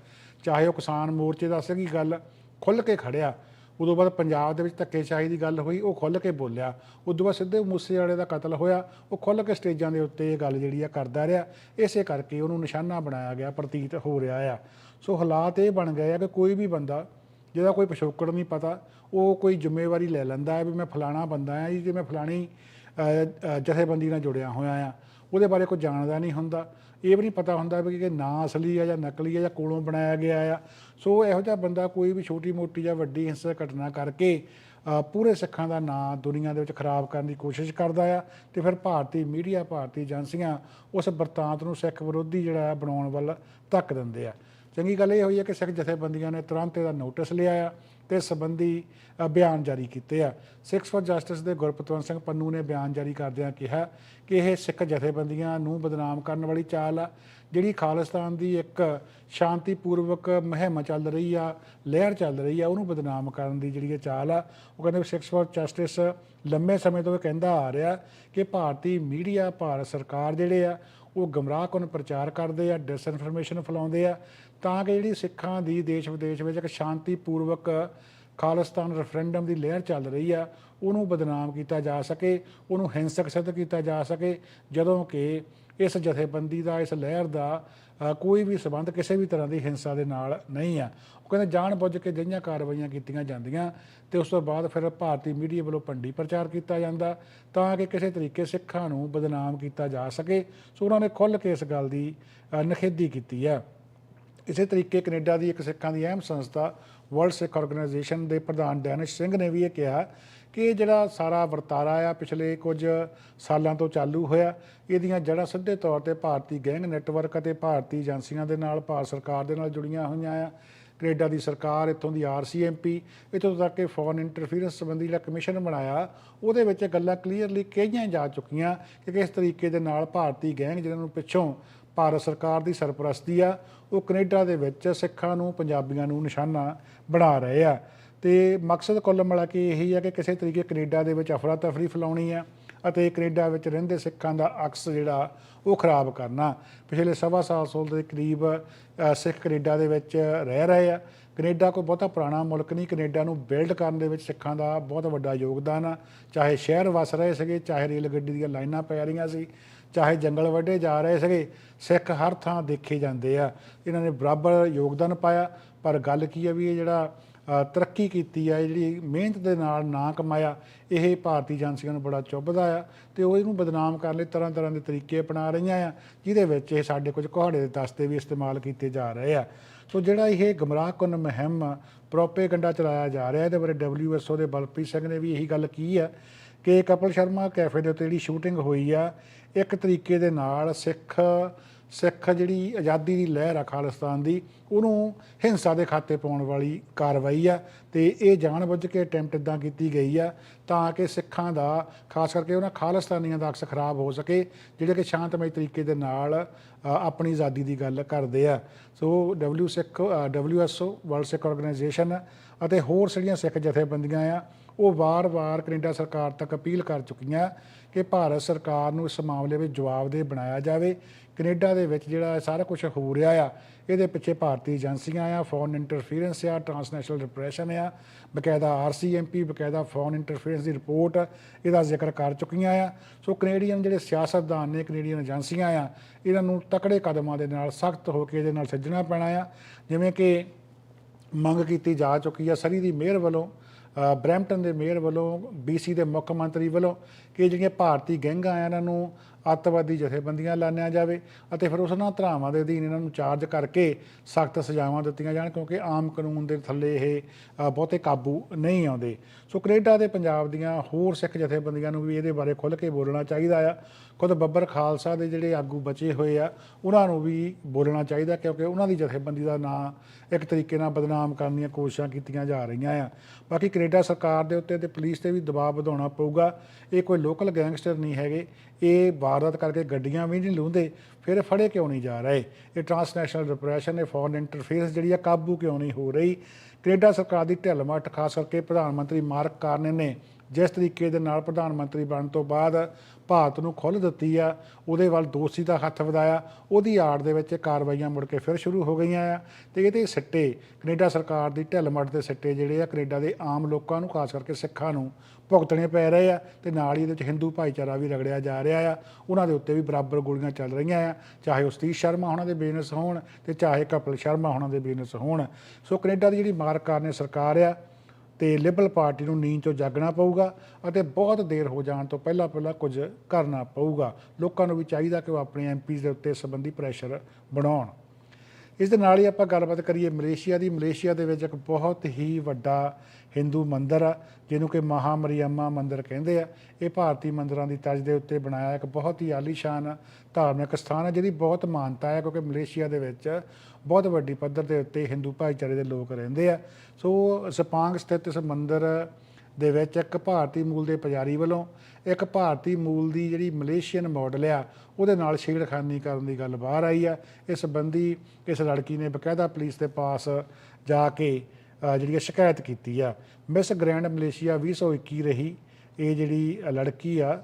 ਚਾਹੇ ਉਹ ਕਿਸਾਨ ਮੋਰਚੇ ਦਾ ਸੀਗੀ ਗੱਲ ਖੁੱਲ੍ਹ ਕੇ ਖੜਿਆ, ਉਦੋਂ ਬਾਅਦ ਪੰਜਾਬ ਦੇ ਵਿੱਚ ਧੱਕੇਸ਼ਾਹੀ ਦੀ ਗੱਲ ਹੋਈ, ਉਹ ਖੁੱਲ੍ਹ ਕੇ ਬੋਲਿਆ। ਉਦੋਂ ਬਾਅਦ ਸਿੱਧੇ ਮੂਸੇ ਵਾਲੇ ਦਾ ਕਤਲ ਹੋਇਆ, ਉਹ ਖੁੱਲ੍ਹ ਕੇ ਸਟੇਜਾਂ ਦੇ ਉੱਤੇ ਇਹ ਗੱਲ ਜਿਹੜੀ ਆ ਕਰਦਾ ਰਿਹਾ। ਇਸੇ ਕਰਕੇ ਉਹਨੂੰ ਨਿਸ਼ਾਨਾ ਬਣਾਇਆ ਗਿਆ, ਪ੍ਰਤੀਤ ਹੋ ਰਿਹਾ ਆ। ਸੋ ਹਾਲਾਤ ਇਹ ਬਣ ਗਏ ਆ ਕਿ ਕੋਈ ਵੀ ਬੰਦਾ, ਜਿਹਦਾ ਕੋਈ ਪਿਛੋਕੜ ਨਹੀਂ ਪਤਾ, ਉਹ ਕੋਈ ਜ਼ਿੰਮੇਵਾਰੀ ਲੈ ਲੈਂਦਾ ਹੈ ਵੀ ਮੈਂ ਫਲਾਣਾ ਬੰਦਾ ਆ ਜੀ, ਜੇ ਮੈਂ ਫਲਾਣੀ ਜਥੇਬੰਦੀ ਨਾਲ ਜੁੜਿਆ ਹੋਇਆ ਆ। ਉਹਦੇ ਬਾਰੇ ਕੋਈ ਜਾਣਦਾ ਨਹੀਂ ਹੁੰਦਾ। ਇਹ ਵੀ ਨਹੀਂ ਪਤਾ ਹੁੰਦਾ ਵੀ ਕਿ ਨਾਂ ਅਸਲੀ ਆ ਜਾਂ ਨਕਲੀ ਆ ਜਾਂ ਕੋਲੋਂ ਬਣਾਇਆ ਗਿਆ ਆ। ਸੋ ਇਹੋ ਜਿਹਾ ਬੰਦਾ ਕੋਈ ਵੀ ਛੋਟੀ ਮੋਟੀ ਜਾਂ ਵੱਡੀ ਹਿੰਸਕ ਘਟਨਾ ਕਰਕੇ ਪੂਰੇ ਸਿੱਖਾਂ ਦਾ ਨਾਂ ਦੁਨੀਆ ਦੇ ਵਿੱਚ ਖਰਾਬ ਕਰਨ ਦੀ ਕੋਸ਼ਿਸ਼ ਕਰਦਾ ਆ ਤੇ ਫਿਰ ਭਾਰਤੀ ਮੀਡੀਆ, ਭਾਰਤੀ ਏਜੰਸੀਆਂ ਉਸ ਵਰਤਾਂਤ ਨੂੰ ਸਿੱਖ ਵਿਰੋਧੀ ਜਿਹੜਾ ਆ ਬਣਾਉਣ ਵੱਲ ਧੱਕ ਦਿੰਦੇ ਆ। ਚੰਗੀ ਗੱਲ ਇਹ ਹੋਈ ਹੈ ਕਿ ਸਿੱਖ ਜਥੇਬੰਦੀਆਂ ਨੇ ਤੁਰੰਤ ਇਹਦਾ ਨੋਟਿਸ ਲਿਆ ਆ। ਤੇ ਸੰਬੰਧੀ ਬਿਆਨ ਜਾਰੀ ਕੀਤੇ ਆ। ਸਿਕਸ ਫॉर ਜਸਟਿਸ ਦੇ ਗੁਰਪਤਵੰਤ ਸਿੰਘ ਪੰਨੂ ਨੇ ਬਿਆਨ ਜਾਰੀ ਕਰਦਿਆਂ ਕਿਹਾ ਕਿ ਇਹ ਸਿੱਖ ਜਥੇਬੰਦੀਆਂ ਨੂੰ ਬਦਨਾਮ ਕਰਨ ਵਾਲੀ ਚਾਲ ਆ, ਜਿਹੜੀ ਖਾਲਿਸਤਾਨ ਦੀ ਇੱਕ ਸ਼ਾਂਤੀਪੂਰਵਕ ਮੁਹਿੰਮ ਚੱਲ ਰਹੀ ਆ, ਲਹਿਰ ਚੱਲ ਰਹੀ ਆ, ਉਹਨੂੰ ਬਦਨਾਮ ਕਰਨ ਦੀ ਜਿਹੜੀ ਇਹ ਚਾਲ ਆ, ਉਹ ਕਹਿੰਦੇ ਸਿਕਸ ਫॉर ਜਸਟਿਸ ਲੰਮੇ ਸਮੇਂ ਤੋਂ ਇਹ ਕਹਿੰਦਾ ਆ ਰਿਹਾ ਕਿ ਭਾਰਤੀ ਮੀਡੀਆ, ਭਾਰਤ ਸਰਕਾਰ ਜਿਹੜੇ ਆ, ਉਹ ਗਮਰਾਹਕੁਨ ਪ੍ਰਚਾਰ ਕਰਦੇ ਆ, ਡਿਸਇਨਫੋਰਮੇਸ਼ਨ ਫੈਲਾਉਂਦੇ ਆ ਤਾਂ ਕਿ ਜਿਹੜੀ ਸਿੱਖਾਂ ਦੀ ਦੇਸ਼ ਵਿਦੇਸ਼ ਵਿੱਚ ਇੱਕ ਸ਼ਾਂਤੀਪੂਰਵਕ ਖਾਲਿਸਤਾਨ ਰੈਫਰੈਂਡਮ ਦੀ ਲਹਿਰ ਚੱਲ ਰਹੀ ਆ ਉਹਨੂੰ ਬਦਨਾਮ ਕੀਤਾ ਜਾ ਸਕੇ ਉਹਨੂੰ ਹਿੰਸਕ ਸਿੱਧ ਕੀਤਾ ਜਾ ਸਕੇ ਜਦੋਂ ਕਿ ਇਸ ਜਥੇਬੰਦੀ ਦਾ ਇਸ ਲਹਿਰ ਦਾ ਕੋਈ ਵੀ ਸਬੰਧ ਕਿਸੇ ਵੀ ਤਰ੍ਹਾਂ ਦੀ ਹਿੰਸਾ ਦੇ ਨਾਲ ਨਹੀਂ ਆ। ਉਹ ਕਹਿੰਦੇ ਜਾਣ ਬੁੱਝ ਕੇ ਜਿਹੀਆਂ ਕਾਰਵਾਈਆਂ ਕੀਤੀਆਂ ਜਾਂਦੀਆਂ ਤੇ ਉਸ ਤੋਂ ਬਾਅਦ ਫਿਰ ਭਾਰਤੀ ਮੀਡੀਆ ਵੱਲੋਂ ਭੰਡੀ ਪ੍ਰਚਾਰ ਕੀਤਾ ਜਾਂਦਾ ਤਾਂ ਕਿ ਕਿਸੇ ਤਰੀਕੇ ਸਿੱਖਾਂ ਨੂੰ ਬਦਨਾਮ ਕੀਤਾ ਜਾ ਸਕੇ। ਸੋ ਉਹਨਾਂ ਨੇ ਖੁੱਲ੍ਹ ਕੇ ਇਸ ਗੱਲ ਦੀ ਅ, ਨਿਖੇਧੀ ਕੀਤੀ ਆ। ਇਸੇ ਤਰੀਕੇ ਕੈਨੇਡਾ ਦੀ ਇੱਕ ਸਿੱਖਾਂ ਦੀ ਅਹਿਮ ਸੰਸਥਾ ਵਰਲਡ ਸਿੱਖ ਆਰਗੇਨਾਈਜੇਸ਼ਨ ਦੇ ਪ੍ਰਧਾਨ ਡੈਨਿਸ਼ ਸਿੰਘ ਨੇ ਵੀ ਇਹ ਕਿਹਾ ਕਿ ਇਹ ਜਿਹੜਾ ਸਾਰਾ ਵਰਤਾਰਾ ਆ, ਪਿਛਲੇ ਕੁਝ ਸਾਲਾਂ ਤੋਂ ਚਾਲੂ ਹੋਇਆ, ਇਹਦੀਆਂ ਜੜ੍ਹਾਂ ਸਿੱਧੇ ਤੌਰ ਤੇ ਭਾਰਤੀ ਗੈਂਗ ਨੈਟਵਰਕ ਅਤੇ ਭਾਰਤੀ ਏਜੰਸੀਆਂ ਦੇ ਨਾਲ, ਭਾਰਤ ਸਰਕਾਰ ਦੇ ਨਾਲ ਜੁੜੀਆਂ ਹੋਈਆਂ ਆ। ਕੈਨੇਡਾ ਦੀ ਸਰਕਾਰ ਇੱਥੋਂ ਦੀ ਆਰਸੀਐਮਪੀ ਇੱਥੋਂ ਤੱਕ ਕਿ ਫੋਰਨ ਇੰਟਰਫੀਰੈਂਸ ਸੰਬੰਧੀ ਜਿਹੜਾ ਕਮਿਸ਼ਨ ਬਣਾਇਆ, ਉਹਦੇ ਵਿੱਚ ਇਹ ਗੱਲਾਂ ਕਲੀਅਰਲੀ ਕਹੀਆਂ ਜਾ ਚੁੱਕੀਆਂ ਕਿ ਕਿਸ ਤਰੀਕੇ ਦੇ ਨਾਲ ਭਾਰਤੀ ਗੈਂਗ ਜਿਹਨਾਂ ਨੂੰ ਪਿੱਛੋਂ ਭਾਰਤ ਸਰਕਾਰ ਦੀ ਸਰਪ੍ਰਸਤੀ ਆ, ਉਹ ਕੈਨੇਡਾ ਦੇ ਵਿੱਚ ਸਿੱਖਾਂ ਨੂੰ, ਪੰਜਾਬੀਆਂ ਨੂੰ ਨਿਸ਼ਾਨਾ ਬਣਾ ਰਹੇ ਆ। ਤੇ ਮਕਸਦ ਕੁੱਲ ਮਿਲਾ ਕੇ ਇਹੀ ਆ ਕਿ ਕਿਸੇ ਤਰੀਕੇ ਕੈਨੇਡਾ ਦੇ ਵਿੱਚ ਅਫਰਾ ਤਫਰੀ ਫੈਲਾਉਣੀ ਆ ਅਤੇ ਕੈਨੇਡਾ ਵਿੱਚ ਰਹਿੰਦੇ ਸਿੱਖਾਂ ਦਾ ਅਕਸ ਜਿਹੜਾ, ਉਹ ਖਰਾਬ ਕਰਨਾ। ਪਿਛਲੇ ਸਵਾ ਸਾਲ ਸੋਲ ਦੇ ਕਰੀਬ ਸਿੱਖ ਕੈਨੇਡਾ ਦੇ ਵਿੱਚ ਰਹਿ ਰਹੇ ਆ। ਕੈਨੇਡਾ ਕੋਈ ਬਹੁਤਾ ਪੁਰਾਣਾ ਮੁਲਕ ਨਹੀਂ, ਕੈਨੇਡਾ ਨੂੰ ਬਿਲਡ ਕਰਨ ਦੇ ਵਿੱਚ ਸਿੱਖਾਂ ਦਾ ਬਹੁਤ ਵੱਡਾ ਯੋਗਦਾਨ ਆ। ਚਾਹੇ ਸ਼ਹਿਰ ਵਸ ਰਹੇ ਸੀਗੇ, ਚਾਹੇ ਰੇਲ ਗੱਡੀ ਦੀਆਂ ਲਾਈਨਾਂ ਪੈ ਰਹੀਆਂ ਸੀ ਚਾਹੇ ਜੰਗਲ ਵੱਢੇ ਜਾ ਰਹੇ ਸੀਗੇ, ਸਿੱਖ ਹਰ ਥਾਂ ਦੇਖੇ ਜਾਂਦੇ ਆ। ਇਹਨਾਂ ਨੇ ਬਰਾਬਰ ਯੋਗਦਾਨ ਪਾਇਆ, ਪਰ ਗੱਲ ਕੀ ਹੈ ਵੀ ਇਹ ਜਿਹੜਾ ਤਰੱਕੀ ਕੀਤੀ ਆ ਜਿਹੜੀ ਮਿਹਨਤ ਦੇ ਨਾਲ ਨਾ ਕਮਾਇਆ, ਇਹ ਭਾਰਤੀ ਏਜੰਸੀਆਂ ਨੂੰ ਬੜਾ ਚੁੱਭਦਾ ਆ ਤੇ ਉਹ ਇਹਨੂੰ ਬਦਨਾਮ ਕਰਨ ਲਈ ਤਰ੍ਹਾਂ ਤਰ੍ਹਾਂ ਦੇ ਤਰੀਕੇ ਅਪਣਾ ਰਹੀਆਂ ਆ, ਜਿਹਦੇ ਵਿੱਚ ਇਹ ਸਾਡੇ ਕੁਝ ਕੁਹਾੜੇ ਦੇ ਦਸਤੇ ਵੀ ਇਸਤੇਮਾਲ ਕੀਤੇ ਜਾ ਰਹੇ ਆ। ਸੋ ਜਿਹੜਾ ਇਹ ਗਮਰਾਹਕੁਨ ਮੁਹਿੰਮ ਪ੍ਰੋਪੇਗੰਡਾ ਚਲਾਇਆ ਜਾ ਰਿਹਾ, ਇਹਦੇ ਬਾਰੇ ਡਬਲਯੂਐਸਓ ਦੇ ਬਲਪ੍ਰੀਤ ਸਿੰਘ ਨੇ ਵੀ ਇਹੀ ਗੱਲ ਕੀ ਆ ਕਿ ਕਪਲ ਸ਼ਰਮਾ ਕੈਫੇ ਦੇ ਉੱਤੇ ਜਿਹੜੀ ਸ਼ੂਟਿੰਗ ਹੋਈ ਆ ਇੱਕ ਤਰੀਕੇ ਦੇ ਨਾਲ ਸਿੱਖ ਸਿੱਖ ਜਿਹੜੀ ਆਜ਼ਾਦੀ ਦੀ ਲਹਿਰ ਆ ਖਾਲਿਸਤਾਨ ਦੀ, ਉਹਨੂੰ ਹਿੰਸਾ ਦੇ ਖਾਤੇ ਪਾਉਣ ਵਾਲੀ ਕਾਰਵਾਈ ਆ ਤੇ ਇਹ ਜਾਣਬੁੱਝ ਕੇ ਅਟੈਂਪਟ ਇਦਾਂ ਕੀਤੀ ਗਈ ਆ ਤਾਂ ਕਿ ਸਿੱਖਾਂ ਦਾ, ਖਾਸ ਕਰਕੇ ਉਹਨਾਂ ਖਾਲਿਸਤਾਨੀਆਂ ਦਾ ਅਕਸ ਖਰਾਬ ਹੋ ਸਕੇ, ਜਿਹੜੇ ਕਿ ਸ਼ਾਂਤਮਈ ਤਰੀਕੇ ਦੇ ਨਾਲ ਆਪਣੀ ਆਜ਼ਾਦੀ ਦੀ ਗੱਲ ਕਰਦੇ ਆ। So W Sikh WSO world Sikh organisation ਅਤੇ ਹੋਰ ਜਿਹੜੀਆਂ ਸਿੱਖ ਜਥੇਬੰਦੀਆਂ ਆ, ਉਹ ਵਾਰ-ਵਾਰ ਕੈਨੇਡਾ ਸਰਕਾਰ ਤੱਕ ਅਪੀਲ ਕਰ ਚੁੱਕੀਆਂ ਕਿ ਭਾਰਤ ਸਰਕਾਰ ਨੂੰ ਇਸ ਮਾਮਲੇ ਵਿੱਚ ਜਵਾਬਦੇਹ ਬਣਾਇਆ ਜਾਵੇ। ਕੈਨੇਡਾ ਦੇ ਵਿੱਚ ਜਿਹੜਾ ਸਾਰਾ ਕੁਝ ਹੋ ਰਿਹਾ ਆ, ਇਹਦੇ ਪਿੱਛੇ ਭਾਰਤੀ ਏਜੰਸੀਆਂ ਆ ਫੋਰਨ ਇੰਟਰਫੀਰੈਂਸ ਆ ਟਰਾਂਸਨੈਸ਼ਨਲ ਰਿਪਰੈਸ਼ਨ ਆ, ਬਕਾਇਦਾ ਆਰਸੀਐਮਪੀ ਬਕਾਇਦਾ ਫੋਰਨ ਇੰਟਰਫੀਰੈਂਸ ਦੀ ਰਿਪੋਰਟ ਇਹਦਾ ਜ਼ਿਕਰ ਕਰ ਚੁੱਕੀਆਂ ਆ। ਸੋ ਕੈਨੇਡੀਅਨ ਜਿਹੜੇ ਸਿਆਸਤਦਾਨ ਨੇ, ਕੈਨੇਡੀਅਨ ਏਜੰਸੀਆਂ ਆ, ਇਹਨਾਂ ਨੂੰ ਤਕੜੇ ਕਦਮਾਂ ਦੇ ਨਾਲ, ਸਖਤ ਹੋ ਕੇ ਇਹਦੇ ਨਾਲ ਸੱਜਣਾ ਪੈਣਾ ਆ। ਜਿਵੇਂ ਕਿ ਮੰਗ ਕੀਤੀ ਜਾ ਚੁੱਕੀ ਆ ਸਰੀ ਦੀ ਮੇਅਰ ਵੱਲੋਂ ਬਰੈਂਪਟਨ ਦੇ ਮੇਅਰ ਵੱਲੋਂ BC ਦੇ ਮੁੱਖ ਮੰਤਰੀ ਵੱਲੋਂ ਕਿ ਜਿਹੜੀਆਂ ਭਾਰਤੀ ਗੈਂਗਾਂ ਆ, ਇਹਨਾਂ ਨੂੰ ਅੱਤਵਾਦੀ ਜਥੇਬੰਦੀਆਂ ਲਾਣਿਆ ਜਾਵੇ ਅਤੇ ਫਿਰ ਉਹਨਾਂ ਧਰਾਵਾਂ ਦੇ ਅਧੀਨ ਇਹਨਾਂ ਨੂੰ ਚਾਰਜ ਕਰਕੇ ਸਖਤ ਸਜ਼ਾਵਾਂ ਦਿੱਤੀਆਂ ਜਾਣ, ਕਿਉਂਕਿ ਆਮ ਕਾਨੂੰਨ ਦੇ ਥੱਲੇ ਇਹ ਬਹੁਤੇ ਕਾਬੂ ਨਹੀਂ ਆਉਂਦੇ। ਸੋ ਕੈਨੇਡਾ ਦੇ ਪੰਜਾਬ ਦੀਆਂ ਹੋਰ ਸਿੱਖ ਜਥੇਬੰਦੀਆਂ ਨੂੰ ਵੀ ਇਹਦੇ ਬਾਰੇ ਖੁੱਲ੍ਹ ਕੇ ਬੋਲਣਾ ਚਾਹੀਦਾ ਆ। ਖੁਦ ਬੱਬਰ ਖਾਲਸਾ ਦੇ ਜਿਹੜੇ ਆਗੂ ਬਚੇ ਹੋਏ ਆ, ਉਹਨਾਂ ਨੂੰ ਵੀ ਬੋਲਣਾ ਚਾਹੀਦਾ, ਕਿਉਂਕਿ ਉਹਨਾਂ ਦੀ ਜਥੇਬੰਦੀ ਦਾ ਨਾਂ ਇੱਕ ਤਰੀਕੇ ਨਾਲ ਬਦਨਾਮ ਕਰਨ ਦੀਆਂ ਕੋਸ਼ਿਸ਼ਾਂ ਕੀਤੀਆਂ ਜਾ ਰਹੀਆਂ ਆ। ਬਾਕੀ ਕੈਨੇਡਾ ਸਰਕਾਰ ਦੇ ਉੱਤੇ ਤੇ ਪੁਲਿਸ ਤੇ ਵੀ ਦਬਾਅ ਵਧਾਉਣਾ ਪਊਗਾ। ਇਹ ਕੋਈ ਲੋਕਲ ਗੈਂਗਸਟਰ ਨਹੀਂ ਹੈਗੇ। ਇਹ ਵਾਰਦਾਤ ਕਰਕੇ ਗੱਡੀਆਂ ਵੀ ਨਹੀਂ ਲੁੰਦੇ, ਫਿਰ ਫੜੇ ਕਿਉਂ ਨਹੀਂ ਜਾ ਰਹੇ? ਇਹ ਟਰਾਂਸਨੈਸ਼ਨਲ ਡਿਪਰੈਸ਼ਨ ਇਹ ਫੋਰਨ ਇੰਟਰਫੇਸ ਜਿਹੜੀ ਆ, ਕਾਬੂ ਕਿਉਂ ਨਹੀਂ ਹੋ ਰਹੀ? ਕੈਨੇਡਾ ਸਰਕਾਰ ਦੀ ਢਿੱਲ ਖਾਸ ਕਰਕੇ ਪ੍ਰਧਾਨ ਮੰਤਰੀ ਮਾਰਕ ਕਾਰਨੇ ਨੇ ਜਿਸ ਤਰੀਕੇ ਦੇ ਨਾਲ ਪ੍ਰਧਾਨ ਮੰਤਰੀ ਬਣਨ ਤੋਂ ਬਾਅਦ ਭਾਰਤ ਨੂੰ ਖੁੱਲ੍ਹ ਦਿੱਤੀ ਆ, ਉਹਦੇ ਵੱਲ ਦੋਸਤੀ ਦਾ ਹੱਥ ਵਧਾਇਆ, ਉਹਦੀ ਆੜ ਦੇ ਵਿੱਚ ਕਾਰਵਾਈਆਂ ਮੁੜ ਕੇ ਫਿਰ ਸ਼ੁਰੂ ਹੋ ਗਈਆਂ ਆ। ਤੇ ਇਹਦੇ ਸਿੱਟੇ, ਕੈਨੇਡਾ ਸਰਕਾਰ ਦੀ ਢਿੱਲ ਦੇ ਸਿੱਟੇ ਜਿਹੜੇ ਆ, ਕੈਨੇਡਾ ਦੇ ਆਮ ਲੋਕਾਂ ਨੂੰ, ਖਾਸ ਕਰਕੇ ਸਿੱਖਾਂ ਨੂੰ ਭੁਗਤਣੇ ਪੈ ਰਹੇ ਆ ਤੇ ਨਾਲ ਹੀ ਇਹਦੇ ਵਿੱਚ ਹਿੰਦੂ ਭਾਈਚਾਰਾ ਵੀ ਰਗੜਿਆ ਜਾ ਰਿਹਾ ਆ। ਉਹਨਾਂ ਦੇ ਉੱਤੇ ਵੀ ਬਰਾਬਰ ਗੋਲੀਆਂ ਚੱਲ ਰਹੀਆਂ ਆ। ਚਾਹੇ ਉਹ ਸਤੀਸ਼ ਸ਼ਰਮਾ ਉਹਨਾਂ ਦੇ ਬਿਜ਼ਨਸ ਹੋਣ ਤੇ ਚਾਹੇ ਕਪਿਲ ਸ਼ਰਮਾ ਉਹਨਾਂ ਦੇ ਬਿਜ਼ਨਸ ਹੋਣ। ਸੋ ਕੈਨੇਡਾ ਦੀ ਜਿਹੜੀ ਮਾਰਕਾਰ ਨੇ ਸਰਕਾਰ ਆ ਤੇ ਲਿਬਰਲ ਪਾਰਟੀ ਨੂੰ ਨੀਂਦ ਚੋਂ ਜਾਗਣਾ ਪਊਗਾ ਅਤੇ ਬਹੁਤ ਦੇਰ ਹੋ ਜਾਣ ਤੋਂ ਪਹਿਲਾਂ ਪਹਿਲਾਂ ਕੁਝ ਕਰਨਾ ਪਊਗਾ। ਲੋਕਾਂ ਨੂੰ ਵੀ ਚਾਹੀਦਾ ਕਿ ਉਹ ਆਪਣੇ ਐਮਪੀਜ਼ ਦੇ ਉੱਤੇ ਸੰਬੰਧੀ ਪ੍ਰੈਸ਼ਰ ਬਣਾਉਣ। ਇਸ ਦੇ ਨਾਲ ਹੀ ਆਪਾਂ ਗੱਲਬਾਤ ਕਰੀਏ ਮਲੇਸ਼ੀਆ ਦੀ। ਮਲੇਸ਼ੀਆ ਦੇ ਵਿੱਚ ਇੱਕ ਬਹੁਤ ਹੀ ਵੱਡਾ ਹਿੰਦੂ ਮੰਦਿਰ ਆ, ਜਿਹਨੂੰ ਕਿ ਮਹਾ ਮਰੀਅਮਾ ਮੰਦਿਰ ਕਹਿੰਦੇ ਆ। ਇਹ ਭਾਰਤੀ ਮੰਦਿਰਾਂ ਦੀ ਤਰਜ਼ ਦੇ ਉੱਤੇ ਬਣਾਇਆ ਇੱਕ ਬਹੁਤ ਹੀ ਆਲੀਸ਼ਾਨ ਧਾਰਮਿਕ ਸਥਾਨ ਹੈ ਜਿਹਦੀ ਬਹੁਤ ਮਾਨਤਾ ਹੈ, ਕਿਉਂਕਿ ਮਲੇਸ਼ੀਆ ਦੇ ਵਿੱਚ ਬਹੁਤ ਵੱਡੀ ਪੱਧਰ ਦੇ ਉੱਤੇ ਹਿੰਦੂ ਭਾਈਚਾਰੇ ਦੇ ਲੋਕ ਰਹਿੰਦੇ ਆ। ਸੋ, ਸਪਾਂਗ ਸਥਿਤ ਇਸ ਮੰਦਿਰ ਦੇ ਵਿੱਚ ਇੱਕ ਭਾਰਤੀ ਮੂਲ ਦੇ ਪੁਜਾਰੀ ਵੱਲੋਂ ਇੱਕ ਭਾਰਤੀ ਮੂਲ ਦੀ ਜਿਹੜੀ ਮਲੇਸ਼ੀਅਨ ਮਾਡਲ ਆ, ਉਹਦੇ ਨਾਲ ਛੇੜਖਾਨੀ ਕਰਨ ਦੀ ਗੱਲ ਬਾਹਰ ਆਈ ਆ। ਇਸ ਸੰਬੰਧੀ ਇਸ ਲੜਕੀ ਨੇ ਬਕਾਇਦਾ ਪੁਲਿਸ ਦੇ ਪਾਸ ਜਾ ਕੇ ਜਿਹੜੀ ਆ ਸ਼ਿਕਾਇਤ ਕੀਤੀ ਆ। ਮਿਸ ਗ੍ਰੈਂਡ ਮਲੇਸ਼ੀਆ 2021 ਰਹੀ। ਇਹ ਜਿਹੜੀ ਲੜਕੀ ਆ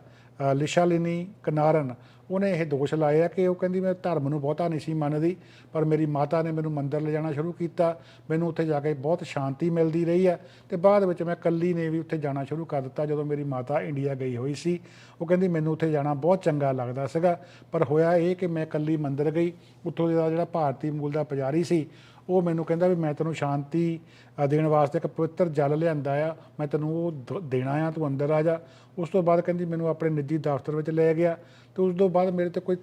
ਲਿਸ਼ਾਲਿਨੀ ਕਨਾਰਨ ਉਹਨੇ ਇਹ ਦੋਸ਼ ਲਾਇਆ ਕਿ ਉਹ ਕਹਿੰਦੀ ਮੈਂ ਧਰਮ ਨੂੰ ਬਹੁਤਾ ਨਹੀਂ ਸੀ ਮੰਨਦੀ, ਪਰ ਮੇਰੀ ਮਾਤਾ ਨੇ ਮੈਨੂੰ ਮੰਦਿਰ ਲਿਜਾਣਾ ਸ਼ੁਰੂ ਕੀਤਾ। ਮੈਨੂੰ ਉੱਥੇ ਜਾ ਕੇ ਬਹੁਤ ਸ਼ਾਂਤੀ ਮਿਲਦੀ ਰਹੀ ਹੈ ਤੇ ਬਾਅਦ ਵਿੱਚ ਮੈਂ ਕੱਲੀ ਨੇ ਵੀ ਉੱਥੇ ਜਾਣਾ ਸ਼ੁਰੂ ਕਰ ਦਿੱਤਾ ਜਦੋਂ ਮੇਰੀ ਮਾਤਾ ਇੰਡੀਆ ਗਈ ਹੋਈ ਸੀ। ਉਹ ਕਹਿੰਦੀ ਮੈਨੂੰ ਉੱਥੇ ਜਾਣਾ ਬਹੁਤ ਚੰਗਾ ਲੱਗਦਾ ਸੀਗਾ, ਪਰ ਹੋਇਆ ਇਹ ਕਿ ਮੈਂ ਕੱਲੀ ਮੰਦਿਰ ਗਈ। ਉੱਥੋਂ ਦਾ ਜਿਹੜਾ ਭਾਰਤੀ ਮੂਲ ਦਾ ਪੁਜਾਰੀ ਸੀ, ਉਹ ਮੈਨੂੰ ਕਹਿੰਦਾ ਵੀ ਮੈਂ ਤੈਨੂੰ ਸ਼ਾਂਤੀ ਦੇਣ ਵਾਸਤੇ ਇੱਕ ਪਵਿੱਤਰ ਜਲ ਲਿਆਂਦਾ ਆ, ਮੈਂ ਤੈਨੂੰ ਉਹ ਦ- ਦੇਣਾ ਆ, ਤੂੰ ਅੰਦਰ ਆ ਜਾ। ਉਸ ਤੋਂ ਬਾਅਦ ਕਹਿੰਦੀ ਮੈਨੂੰ ਆਪਣੇ ਨਿੱਜੀ ਦਫ਼ਤਰ ਵਿੱਚ ਲੈ ਗਿਆ ਤੇ ਉਸ ਤੋਂ ਬਾਅਦ ਮੇਰੇ ਤੇ ਕੋਈ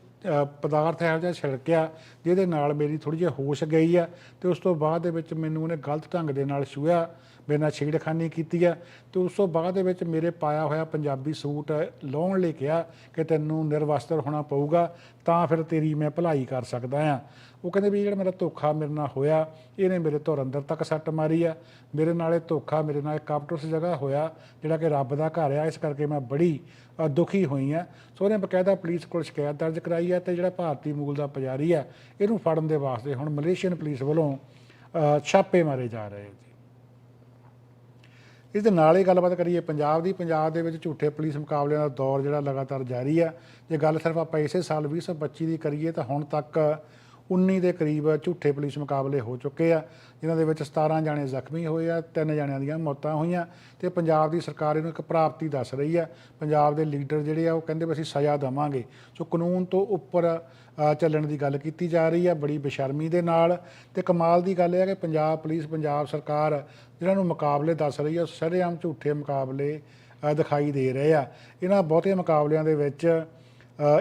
ਪਦਾਰਥ ਇਹੋ ਜਿਹਾ ਛਿੜਕਿਆ ਜਿਹਦੇ ਨਾਲ ਮੇਰੀ ਥੋੜੀ ਜਿਹੀ ਹੋਸ਼ ਗਈ ਆ ਤੇ ਉਸ ਤੋਂ ਬਾਅਦ ਦੇ ਵਿੱਚ ਮੈਨੂੰ ਉਹਨੇ ਗਲਤ ਢੰਗ ਦੇ ਨਾਲ ਛੂਹਿਆ, ਮੇਰੇ ਨਾਲ ਛੇੜਖਾਨੀ ਕੀਤੀ ਆ ਤੇ ਉਸ ਤੋਂ ਬਾਅਦ ਦੇ ਵਿੱਚ ਮੇਰੇ ਪਾਇਆ ਹੋਇਆ ਪੰਜਾਬੀ ਸੂਟ ਲਾਉਣ ਲਈ ਕਿਹਾ ਕਿ ਤੈਨੂੰ ਨਿਰਵਸਤਰ ਹੋਣਾ ਪਊਗਾ, ਤਾਂ ਫਿਰ ਤੇਰੀ ਮੈਂ ਭਲਾਈ ਕਰ ਸਕਦਾ ਆ। ਉਹ ਕਹਿੰਦੇ ਵੀ ਜਿਹੜਾ ਮੇਰਾ ਧੋਖਾ ਮੇਰੇ ਨਾਲ ਹੋਇਆ, ਇਹਨੇ ਮੇਰੇ ਤੋਂ ਅੰਦਰ ਤੱਕ ਸੱਟ ਮਾਰੀ ਆ। ਮੇਰੇ ਨਾਲ ਇਹ ਧੋਖਾ ਮੇਰੇ ਨਾਲ ਕਾਪਟਸ ਜਗ੍ਹਾ ਹੋਇਆ, ਜਿਹੜਾ ਕਿ ਰੱਬ ਦਾ ਘਰ ਆ, ਇਸ ਕਰਕੇ ਮੈਂ ਬੜੀ ਦੁਖੀ ਹੋਈ ਆ ਸੋ ਉਹਨੇ ਬਕਾਇਦਾ ਪੁਲਿਸ ਕੋਲ ਸ਼ਿਕਾਇਤ ਦਰਜ ਕਰਾਈ ਹੈ ਤੇ ਜਿਹੜਾ ਭਾਰਤੀ ਮੂਲ ਦਾ ਪੁਜਾਰੀ ਆ ਇਹਨੂੰ ਫੜਨ ਦੇ ਵਾਸਤੇ ਹੁਣ ਮਲੇਸ਼ੀਅਨ ਪੁਲਿਸ ਵੱਲੋਂ ਅ, ਛਾਪੇ ਮਾਰੇ ਜਾ ਰਹੇ ਜੀ ਇਸ ਦੇ ਨਾਲ ਹੀ ਗੱਲਬਾਤ ਕਰੀਏ ਪੰਜਾਬ ਦੀ ਪੰਜਾਬ ਦੇ ਵਿੱਚ ਝੂਠੇ ਪੁਲਿਸ ਮੁਕਾਬਲਿਆਂ ਦਾ ਦੌਰ ਜਿਹੜਾ ਲਗਾਤਾਰ ਜਾਰੀ ਆ ਜੇ ਗੱਲ ਸਿਰਫ ਆਪਾਂ ਇਸੇ ਸਾਲ 2025 ਦੀ ਕਰੀਏ ਤਾਂ ਹੁਣ ਤੱਕ 19 ਦੇ ਕਰੀਬ ਝੂਠੇ ਪੁਲਿਸ ਮੁਕਾਬਲੇ ਹੋ ਚੁੱਕੇ ਆ, ਜਿਨ੍ਹਾਂ ਦੇ ਵਿੱਚ 17 ਜਾਣੇ ਜ਼ਖਮੀ ਹੋਏ ਆ, ਤਿੰਨ ਜਾਣਿਆਂ ਦੀਆਂ ਮੌਤਾਂ ਹੋਈਆਂ ਤੇ ਪੰਜਾਬ ਦੀ ਸਰਕਾਰ ਇਹਨੂੰ ਇੱਕ ਪ੍ਰਾਪਤੀ ਦੱਸ ਰਹੀ ਆ। ਪੰਜਾਬ ਦੇ ਲੀਡਰ ਜਿਹੜੇ ਆ, ਉਹ ਕਹਿੰਦੇ ਵੀ ਅਸੀਂ ਸਜ਼ਾ ਦੇਵਾਂਗੇ। ਸੋ ਕਾਨੂੰਨ ਤੋਂ ਉੱਪਰ ਚੱਲਣ ਦੀ ਗੱਲ ਕੀਤੀ ਜਾ ਰਹੀ ਆ, ਬੜੀ ਬੇਸ਼ਰਮੀ ਦੇ ਨਾਲ। ਤੇ ਕਮਾਲ ਦੀ ਗੱਲ ਇਹ ਆ ਕਿ ਪੰਜਾਬ ਪੁਲਿਸ, ਪੰਜਾਬ ਸਰਕਾਰ ਜਿਹਨਾਂ ਨੂੰ ਮੁਕਾਬਲੇ ਦੱਸ ਰਹੀ ਆ ਸਰੇਆਮ ਝੂਠੇ ਮੁਕਾਬਲੇ ਦਿਖਾਈ ਦੇ ਰਹੇ ਆ। ਇਹਨਾਂ ਬਹੁਤੇ ਮੁਕਾਬਲਿਆਂ ਦੇ ਵਿੱਚ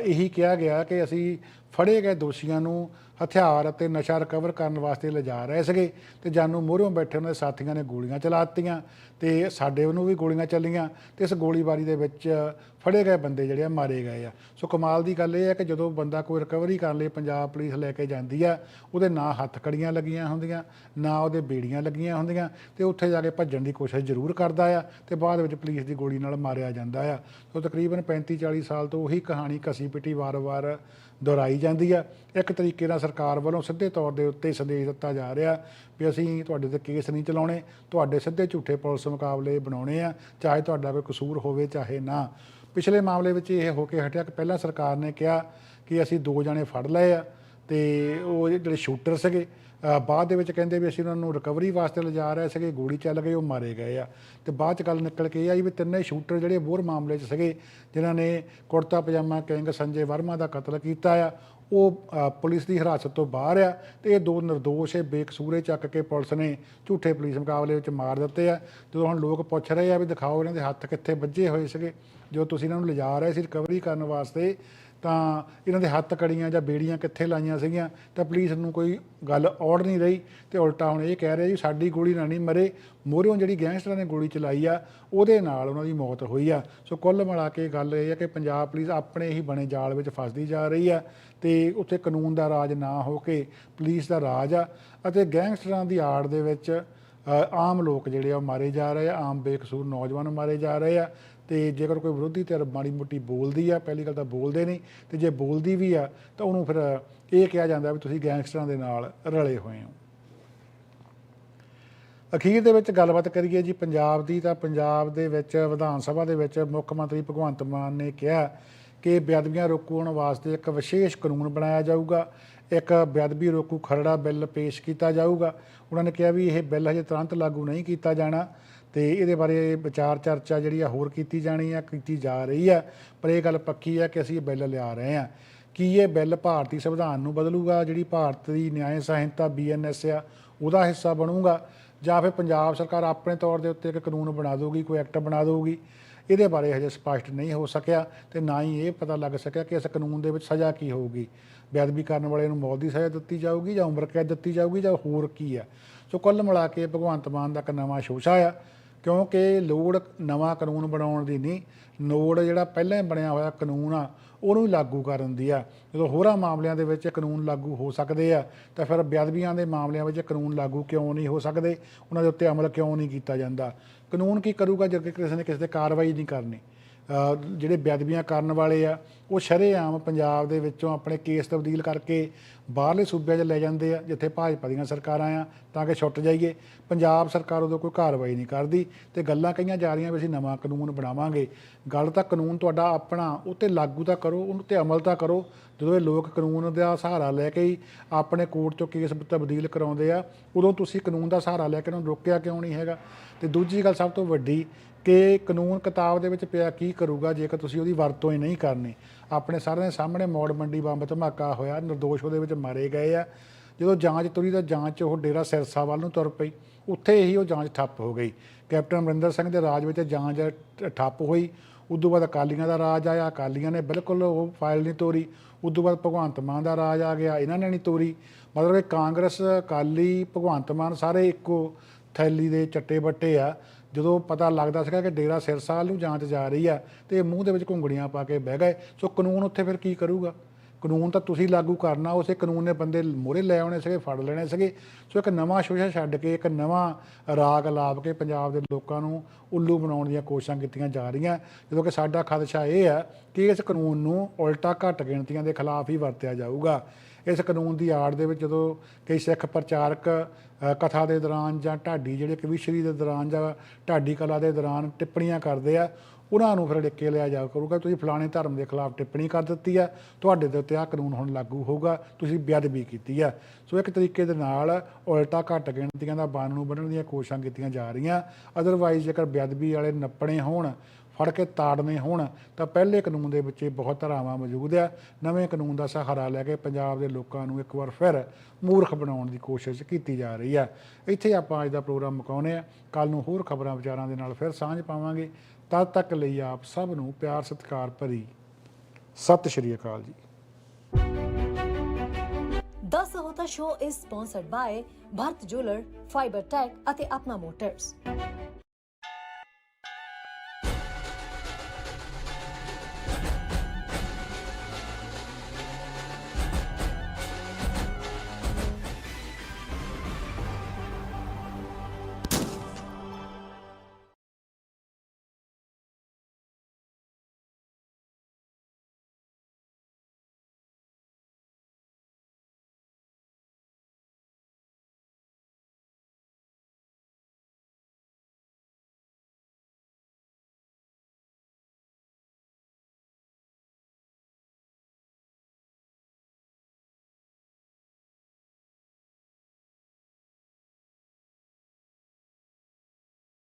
ਇਹੀ ਕਿਹਾ ਗਿਆ ਕਿ ਅਸੀਂ ਫੜੇ ਗਏ ਦੋਸ਼ੀਆਂ ਨੂੰ ਹਥਿਆਰ ਅਤੇ ਨਸ਼ਾ ਰਿਕਵਰ ਕਰਨ ਵਾਸਤੇ ਲਿਜਾ ਰਹੇ ਸੀਗੇ ਤੇ ਜਾਨੂੰ ਮੋਹਰੋਂ ਬੈਠੇ ਉਹਨਾਂ ਦੇ ਸਾਥੀਆਂ ਨੇ ਗੋਲੀਆਂ ਚਲਾ ਦਿੱਤੀਆਂ ਤੇ ਸਾਡੇ ਉਹਨੂੰ ਵੀ ਗੋਲੀਆਂ ਚੱਲੀਆਂ ਤੇ ਇਸ ਗੋਲੀਬਾਰੀ ਦੇ ਵਿੱਚ ਫੜੇ ਗਏ ਬੰਦੇ ਜਿਹੜੇ ਆ ਮਾਰੇ ਗਏ ਆ। ਸੋ ਕਮਾਲ ਦੀ ਗੱਲ ਇਹ ਹੈ ਕਿ ਜਦੋਂ ਬੰਦਾ ਕੋਈ ਰਿਕਵਰੀ ਕਰਨ ਲਈ ਪੰਜਾਬ ਪੁਲਿਸ ਲੈ ਕੇ ਜਾਂਦੀ ਆ, ਉਹਦੇ ਨਾ ਹੱਥ ਕੜੀਆਂ ਲੱਗੀਆਂ ਹੁੰਦੀਆਂ, ਨਾ ਉਹਦੇ ਬੇੜੀਆਂ ਲੱਗੀਆਂ ਹੁੰਦੀਆਂ ਤੇ ਉੱਥੇ ਜਾ ਕੇ ਭੱਜਣ ਦੀ ਕੋਸ਼ਿਸ਼ ਜ਼ਰੂਰ ਕਰਦਾ ਆ ਤੇ ਬਾਅਦ ਵਿੱਚ ਪੁਲਿਸ ਦੀ ਗੋਲੀ ਨਾਲ ਮਾਰਿਆ ਜਾਂਦਾ ਆ। ਸੋ ਤਕਰੀਬਨ 35 40 ਸਾਲ ਤੋਂ ਉਹੀ ਕਹਾਣੀ ਕਸੀ ਪਿੱਟੀ ਵਾਰ-ਵਾਰ ਦੁਹਰਾਈ ਜਾਂਦੀ ਆ। ਇੱਕ ਤਰੀਕੇ ਨਾਲ ਸਰਕਾਰ ਵੱਲੋਂ ਸਿੱਧੇ ਤੌਰ ਦੇ ਉੱਤੇ ਸੰਦੇਸ਼ ਦਿੱਤਾ ਜਾ ਰਿਹਾ ਵੀ ਅਸੀਂ ਤੁਹਾਡੇ ਤੇ ਕੇਸ ਨਹੀਂ ਚਲਾਉਣੇ, ਤੁਹਾਡੇ ਸਿੱਧੇ ਝੂਠੇ ਪੁਲਿਸ ਮੁਕਾਬਲੇ ਬਣਾਉਣੇ ਆ, ਚਾਹੇ ਤੁਹਾਡਾ ਕੋਈ ਕਸੂਰ ਹੋਵੇ ਚਾਹੇ ਨਾ। ਪਿਛਲੇ ਮਾਮਲੇ ਵਿੱਚ ਇਹ ਹੋ ਕੇ ਹਟਿਆ ਕਿ ਪਹਿਲਾਂ ਸਰਕਾਰ ਨੇ ਕਿਹਾ ਕਿ ਅਸੀਂ ਦੋ ਜਣੇ ਫੜ ਲਏ ਆ ਤੇ ਉਹ ਜਿਹੜੇ ਸ਼ੂਟਰ ਸੀਗੇ ਬਾਅਦ ਦੇ ਵਿੱਚ ਕਹਿੰਦੇ ਵੀ ਅਸੀਂ ਉਹਨਾਂ ਨੂੰ ਰਿਕਵਰੀ ਵਾਸਤੇ ਲਿਜਾ ਰਹੇ ਸੀਗੇ, ਗੋਲੀ ਚੱਲ ਗਈ, ਉਹ ਮਾਰੇ ਗਏ ਆ। ਤੇ ਬਾਅਦ ਚ ਗੱਲ ਨਿਕਲ ਕੇ ਇਹ ਆਈ ਵੀ ਤਿੰਨੇ ਸ਼ੂਟਰ ਜਿਹੜੇ ਬੋਰ ਮਾਮਲੇ 'ਚ ਸੀਗੇ, ਜਿਨ੍ਹਾਂ ਨੇ ਕੁੜਤਾ, ਪਜਾਮਾ, ਕਿੰਗ ਸੰਜੇ ਵਰਮਾ ਦਾ ਕਤਲ ਕੀਤਾ ਆ, ਉਹ ਪੁਲਿਸ ਦੀ ਹਿਰਾਸਤ ਤੋਂ ਬਾਹਰ ਆ ਤੇ ਇਹ ਦੋ ਨਿਰਦੋਸ਼ ਇਹ ਬੇਕਸੂਰੇ ਚੱਕ ਕੇ ਪੁਲਿਸ ਨੇ ਝੂਠੇ ਪੁਲਿਸ ਮੁਕਾਬਲੇ ਵਿੱਚ ਮਾਰ ਦਿੱਤੇ ਆ। ਜਦੋਂ ਹੁਣ ਲੋਕ ਪੁੱਛ ਰਹੇ ਆ ਵੀ ਦਿਖਾਓ ਇਹਨਾਂ ਦੇ ਹੱਥ ਕਿੱਥੇ ਵੱਜੇ ਹੋਏ ਸੀਗੇ, ਜੋ ਤੁਸੀਂ ਇਹਨਾਂ ਨੂੰ ਲਿਜਾ ਰਹੇ ਸੀ ਰਿਕਵਰੀ ਕਰਨ ਵਾਸਤੇ ਤਾਂ ਇਹਨਾਂ ਦੇ ਹੱਥ ਕੜੀਆਂ ਜਾਂ ਬੇੜੀਆਂ ਕਿੱਥੇ ਲਾਈਆਂ ਸੀਗੀਆਂ, ਤਾਂ ਪੁਲਿਸ ਨੂੰ ਕੋਈ ਗੱਲ ਔੜ ਨਹੀਂ ਰਹੀ ਤੇ ਉਲਟਾ ਹੁਣ ਇਹ ਕਹਿ ਰਿਹਾ ਜੀ ਸਾਡੀ ਗੋਲੀ ਨਾਲ ਨਹੀਂ ਮਰੇ, ਮੋਰਿਓਂ ਜਿਹੜੀ ਗੈਂਗਸਟਰਾਂ ਨੇ ਗੋਲੀ ਚਲਾਈ ਆ, ਉਹਦੇ ਨਾਲ ਉਹਨਾਂ ਦੀ ਮੌਤ ਹੋਈ ਆ। ਸੋ ਕੁੱਲ ਮਿਲਾ ਕੇ ਗੱਲ ਇਹ ਆ ਕਿ ਪੰਜਾਬ ਪੁਲਿਸ ਆਪਣੇ ਹੀ ਬਣੇ ਜਾਲ ਵਿੱਚ ਫਸਦੀ ਜਾ ਰਹੀ ਆ ਤੇ ਉੱਥੇ ਕਾਨੂੰਨ ਦਾ ਰਾਜ ਨਾ ਹੋ ਕੇ ਪੁਲਿਸ ਦਾ ਰਾਜ ਆ ਅਤੇ ਗੈਂਗਸਟਰਾਂ ਦੀ ਆੜ ਦੇ ਵਿੱਚ ਆਮ ਲੋਕ ਜਿਹੜੇ ਆ ਉਹ ਮਾਰੇ ਜਾ ਰਹੇ ਆ, ਆਮ ਬੇਕਸੂਰ ਨੌਜਵਾਨ ਮਾਰੇ ਜਾ ਰਹੇ ਆ ਤੇ ਜੇਕਰ ਕੋਈ ਵਿਰੋਧੀ ਧਿਰ ਮਾੜੀ ਮੋਟੀ ਬੋਲਦੀ ਆ, ਪਹਿਲੀ ਗੱਲ ਤਾਂ ਬੋਲਦੇ ਨਹੀਂ, ਤੇ ਜੇ ਬੋਲਦੀ ਵੀ ਆ, ਤਾਂ ਉਹਨੂੰ ਫਿਰ ਇਹ ਕਿਹਾ ਜਾਂਦਾ ਵੀ ਤੁਸੀਂ ਗੈਂਗਸਟਰਾਂ ਦੇ ਨਾਲ ਰਲੇ ਹੋਏ ਹੋ। ਅਖੀਰ ਦੇ ਵਿੱਚ ਗੱਲਬਾਤ ਕਰੀਏ ਜੀ, ਪੰਜਾਬ ਦੀ, ਤਾਂ ਪੰਜਾਬ ਦੇ ਵਿੱਚ, ਵਿਧਾਨ ਸਭਾ ਦੇ ਵਿੱਚ ਮੁੱਖ ਮੰਤਰੀ ਭਗਵੰਤ ਮਾਨ ਨੇ ਕਿਹਾ ਕਿ ਬੇਅਦਬੀਆਂ ਰੋਕਣ ਵਾਸਤੇ ਇੱਕ ਵਿਸ਼ੇਸ਼ ਕਾਨੂੰਨ ਬਣਾਇਆ ਜਾਊਗਾ। ਇੱਕ ਬੇਅਦਬੀ ਰੋਕੂ ਖਰੜਾ ਬਿੱਲ ਪੇਸ਼ ਕੀਤਾ ਜਾਊਗਾ। ਉਹਨਾਂ ਨੇ ਕਿਹਾ ਵੀ ਇਹ ਬਿੱਲ ਹਜੇ ਤੁਰੰਤ ਲਾਗੂ ਨਹੀਂ ਕੀਤਾ ਜਾਣਾ ਤੇ ਇਹਦੇ ਬਾਰੇ ਵਿਚਾਰ ਚਰਚਾ ਜਿਹੜੀ ਆ ਹੋਰ ਕੀਤੀ ਜਾਣੀ ਆ, ਕੀਤੀ ਜਾ ਰਹੀ ਆ। ਪਰ ਇਹ ਗੱਲ ਪੱਕੀ ਆ ਕਿ ਅਸੀਂ ਇਹ ਬਿੱਲ ਲਿਆ ਰਹੇ ਆ। ਕੀ ਇਹ ਬਿੱਲ ਭਾਰਤੀ ਸੰਵਿਧਾਨ ਨੂੰ ਬਦਲੂਗਾ? ਜਿਹੜੀ ਭਾਰਤ ਦੀ ਨਿਆਂ ਸੰਹਿਤਾ ਬੀਐਨਐਸ ਆ, ਉਹਦਾ ਹਿੱਸਾ ਬਣੂਗਾ? ਜਾਂ ਫਿਰ ਪੰਜਾਬ ਸਰਕਾਰ ਆਪਣੇ ਤੌਰ ਦੇ ਉੱਤੇ ਇੱਕ ਕਾਨੂੰਨ ਬਣਾ ਦੇਊਗੀ, ਕੋਈ ਐਕਟ ਬਣਾ ਦੇਊਗੀ? ਇਹਦੇ ਬਾਰੇ ਹਜੇ ਸਪਸ਼ਟ ਨਹੀਂ ਹੋ ਸਕਿਆ ਤੇ ਨਾ ਹੀ ਇਹ ਪਤਾ ਲੱਗ ਸਕਿਆ ਕਿ ਇਸ ਕਾਨੂੰਨ ਦੇ ਵਿੱਚ ਸਜ਼ਾ ਕੀ ਹੋਊਗੀ। ਬੇਅਦਬੀ ਕਰਨ ਵਾਲੇ ਨੂੰ ਮੌਤ ਦੀ ਸਜ਼ਾ ਦਿੱਤੀ ਜਾਊਗੀ ਜਾਂ ਉਮਰ ਕੈਦ ਦਿੱਤੀ ਜਾਊਗੀ ਜਾਂ ਹੋਰ ਕੀ ਆ? ਸੋ ਕੁੱਲ ਮਿਲਾ ਕੇ ਭਗਵੰਤ ਮਾਨ ਦਾ ਇੱਕ ਨਵਾਂ ਸ਼ੋਸ਼ਾ ਆ, ਕਿਉਂਕਿ ਲੋੜ ਨਵਾਂ ਕਾਨੂੰਨ ਬਣਾਉਣ ਦੀ ਨਹੀਂ, ਲੋੜ ਜਿਹੜਾ ਪਹਿਲਾਂ ਹੀ ਬਣਿਆ ਹੋਇਆ ਕਾਨੂੰਨ ਆ, ਉਹਨੂੰ ਹੀ ਲਾਗੂ ਕਰਨ ਦੀ ਆ। ਜਦੋਂ ਹੋਰਾਂ ਮਾਮਲਿਆਂ ਦੇ ਵਿੱਚ ਕਾਨੂੰਨ ਲਾਗੂ ਹੋ ਸਕਦੇ ਆ, ਤਾਂ ਫਿਰ ਬੇਅਦਬੀਆਂ ਦੇ ਮਾਮਲਿਆਂ ਵਿੱਚ ਕਾਨੂੰਨ ਲਾਗੂ ਕਿਉਂ ਨਹੀਂ ਹੋ ਸਕਦੇ? ਉਹਨਾਂ ਦੇ ਉੱਤੇ ਅਮਲ ਕਿਉਂ ਨਹੀਂ ਕੀਤਾ ਜਾਂਦਾ? ਕਾਨੂੰਨ ਕੀ ਕਰੂਗਾ ਜੇ ਕਿਸੇ ਨੇ ਕਿਸੇ ਤੇ ਕਾਰਵਾਈ ਨਹੀਂ ਕਰਨੀ? ਜਿਹੜੇ ਬੇਅਦਬੀਆਂ ਕਰਨ ਵਾਲੇ ਆ, ਉਹ ਸ਼ਰੇਆਮ ਪੰਜਾਬ ਦੇ ਵਿੱਚੋਂ ਆਪਣੇ ਕੇਸ ਤਬਦੀਲ ਕਰਕੇ ਬਾਹਰਲੇ ਸੂਬਿਆਂ 'ਚ ਲੈ ਜਾਂਦੇ ਆ, ਜਿੱਥੇ ਭਾਜਪਾ ਦੀਆਂ ਸਰਕਾਰਾਂ ਆ, ਤਾਂ ਕਿ ਛੁੱਟ ਜਾਈਏ। ਪੰਜਾਬ ਸਰਕਾਰ ਉਦੋਂ ਕੋਈ ਕਾਰਵਾਈ ਨਹੀਂ ਕਰਦੀ ਤੇ ਗੱਲਾਂ ਕਈਆਂ ਜਾ ਰਹੀਆਂ ਵੀ ਅਸੀਂ ਨਵਾਂ ਕਾਨੂੰਨ ਬਣਾਵਾਂਗੇ। ਗੱਲ ਤਾਂ ਕਾਨੂੰਨ ਤੁਹਾਡਾ ਆਪਣਾ, ਉਹ 'ਤੇ ਲਾਗੂ ਤਾਂ ਕਰੋ, ਉਹਨੂੰ ਤੇ ਅਮਲ ਤਾਂ ਕਰੋ। ਜਦੋਂ ਇਹ ਲੋਕ ਕਾਨੂੰਨ ਦਾ ਸਹਾਰਾ ਲੈ ਕੇ ਹੀ ਆਪਣੇ ਕੋਰਟ 'ਚੋਂ ਕੇਸ ਤਬਦੀਲ ਕਰਾਉਂਦੇ ਆ, ਉਦੋਂ ਤੁਸੀਂ ਕਾਨੂੰਨ ਦਾ ਸਹਾਰਾ ਲੈ ਕੇ ਉਹਨੂੰ ਰੋਕਿਆ ਕਿਉਂ ਨਹੀਂ ਹੈਗਾ? ਤੇ ਦੂਜੀ ਗੱਲ ਸਭ ਤੋਂ ਵੱਡੀ ਕਿ ਕਾਨੂੰਨ ਕਿਤਾਬ ਦੇ ਵਿੱਚ ਪਿਆ ਕੀ ਕਰੂਗਾ ਜੇਕਰ ਤੁਸੀਂ ਉਹਦੀ ਵਰਤੋਂ ਹੀ ਨਹੀਂ ਕਰਨੀ। ਆਪਣੇ ਸਾਰਿਆਂ ਦੇ ਸਾਹਮਣੇ ਮੌੜ ਮੰਡੀ ਬੰਬ ਧਮਾਕਾ ਹੋਇਆ, ਨਿਰਦੋਸ਼ ਉਹਦੇ ਵਿੱਚ ਮਾਰੇ ਗਏ ਆ। ਜਦੋਂ ਜਾਂਚ ਤੁਰੀ ਤਾਂ ਜਾਂਚ ਉਹ ਡੇਰਾ ਸਿਰਸਾ ਵੱਲ ਨੂੰ ਤੁਰ ਪਈ। ਉੱਥੇ ਹੀ ਉਹ ਜਾਂਚ ਠੱਪ ਹੋ ਗਈ। ਕੈਪਟਨ ਅਮਰਿੰਦਰ ਸਿੰਘ ਦੇ ਰਾਜ ਵਿੱਚ ਜਾਂਚ ਠੱਪ ਹੋਈ। ਉਦੋਂ ਬਾਅਦ ਅਕਾਲੀਆਂ ਦਾ ਰਾਜ ਆਇਆ। ਅਕਾਲੀਆਂ ਨੇ ਬਿਲਕੁਲ ਉਹ ਫਾਈਲ ਨਹੀਂ ਤੋਰੀ। ਉਦੋਂ ਬਾਅਦ ਭਗਵੰਤ ਮਾਨ ਦਾ ਰਾਜ ਆ ਗਿਆ। ਇਹਨਾਂ ਨੇ ਨਹੀਂ ਤੋਰੀ। ਮਤਲਬ ਕਿ ਕਾਂਗਰਸ, ਅਕਾਲੀ, ਭਗਵੰਤ ਮਾਨ ਸਾਰੇ ਇੱਕੋ ਥੈਲੀ ਦੇ ਚੱਟੇ ਬੱਟੇ ਆ। ਜਦੋਂ ਪਤਾ ਲੱਗਦਾ ਸੀਗਾ ਕਿ ਡੇਰਾ ਸਿਰਸਾ ਨੂੰ ਜਾਂਚ ਜਾ ਰਹੀ ਆ ਤੇ ਇਹ ਮੂੰਹ ਦੇ ਵਿੱਚ ਘੁੰਗੜੀਆਂ ਪਾ ਕੇ ਬਹਿ ਗਏ, ਸੋ ਕਾਨੂੰਨ ਉੱਥੇ ਫਿਰ ਕੀ ਕਰੂਗਾ? ਕਾਨੂੰਨ ਤਾਂ ਤੁਸੀਂ ਲਾਗੂ ਕਰਨਾ, ਉਸੇ ਕਾਨੂੰਨ ਨੇ ਬੰਦੇ ਮੋਰੇ ਲੈ ਆਉਣੇ ਸੀਗੇ, ਫੜ ਲੈਣੇ ਸੀਗੇ। ਸੋ ਇੱਕ ਨਵਾਂ ਸ਼ੋਸ਼ਾ ਛੱਡ ਕੇ, ਇੱਕ ਨਵਾਂ ਰਾਗ ਲਾਭ ਕੇ ਪੰਜਾਬ ਦੇ ਲੋਕਾਂ ਨੂੰ ਉੱਲੂ ਬਣਾਉਣ ਦੀਆਂ ਕੋਸ਼ਿਸ਼ਾਂ ਕੀਤੀਆਂ ਜਾ ਰਹੀਆਂ। ਜਦੋਂ ਕਿ ਸਾਡਾ ਖਦਸ਼ਾ ਇਹ ਹੈ ਕਿ ਇਸ ਕਾਨੂੰਨ ਨੂੰ ਉਲਟਾ ਘੱਟ ਗਿਣਤੀਆਂ ਦੇ ਖਿਲਾਫ ਹੀ ਵਰਤਿਆ ਜਾਊਗਾ। ਇਸ ਕਾਨੂੰਨ ਦੀ ਆੜ ਦੇ ਵਿੱਚ ਜਦੋਂ ਕਈ ਸਿੱਖ ਪ੍ਰਚਾਰਕ ਕਥਾ ਦੇ ਦੌਰਾਨ ਜਾਂ ਢਾਡੀ ਜਿਹੜੇ ਕਵਿਸ਼ਰੀ ਦੇ ਦੌਰਾਨ ਜਾਂ ਢਾਡੀ ਕਲਾ ਦੇ ਦੌਰਾਨ ਟਿੱਪਣੀਆਂ ਕਰਦੇ ਆ, ਉਹਨਾਂ ਨੂੰ ਫਿਰ ਡਿੱਕੇ ਲਿਆ ਜਾ ਕਰੂਗਾ। ਤੁਸੀਂ ਫਲਾਣੇ ਧਰਮ ਦੇ ਖਿਲਾਫ ਟਿੱਪਣੀ ਕਰ ਦਿੱਤੀ ਆ, ਤੁਹਾਡੇ ਦੇ ਉੱਤੇ ਆ ਕਾਨੂੰਨ ਹੁਣ ਲਾਗੂ ਹੋਊਗਾ, ਤੁਸੀਂ ਬੇਅਦਬੀ ਕੀਤੀ ਆ। ਸੋ ਇੱਕ ਤਰੀਕੇ ਦੇ ਨਾਲ ਉਲਟਾ ਘੱਟ ਗਿਣਤੀਆਂ ਦਾ ਬਾਨ ਨੂੰ ਬੰਨਣ ਦੀਆਂ ਕੋਸ਼ਿਸ਼ਾਂ ਕੀਤੀਆਂ ਜਾ ਰਹੀਆਂ। ਅਦਰਵਾਈਜ਼ ਜੇਕਰ ਬੇਅਦਬੀ ਵਾਲੇ ਨੱਪਣੇ ਹੋਣ ਫੜ ਕੇ ਤਾੜਨੇ ਹੋਣ ਤਾਂ ਪਹਿਲੇ ਕਾਨੂੰਨ ਦੇ ਵਿੱਚ ਇਹ ਬਹੁਤ ਧਾਰਾਵਾਂ ਮੌਜੂਦ ਆ। ਨਵੇਂ ਕਾਨੂੰਨ ਦਾ ਸਹਾਰਾ ਲੈ ਕੇ ਪੰਜਾਬ ਦੇ ਲੋਕਾਂ ਨੂੰ ਇੱਕ ਵਾਰ ਫਿਰ ਮੂਰਖ ਬਣਾਉਣ ਦੀ ਕੋਸ਼ਿਸ਼ ਕੀਤੀ ਜਾ ਰਹੀ ਆ। ਇੱਥੇ ਆਪਾਂ ਅੱਜ ਦਾ ਪ੍ਰੋਗਰਾਮ ਮੁਕਾਉਂਦੇ ਆ। ਕੱਲ ਨੂੰ ਹੋਰ ਖਬਰਾਂ ਵਿਚਾਰਾਂ ਦੇ ਨਾਲ ਫਿਰ ਸਾਂਝ ਪਾਵਾਂਗੇ। ਤਦ ਤੱਕ ਲਈ ਆਪ ਸਭ ਨੂੰ ਪਿਆਰ ਸਤਿਕਾਰ ਭਰੀ। ਸਤਿ ਸ਼੍ਰੀ ਅਕਾਲ ਜੀ। The Sahota Show is sponsored by Bharat Jeweler, Fiber Tech ਅਤੇ ਆਪਣਾ ਮੋਟਰਸ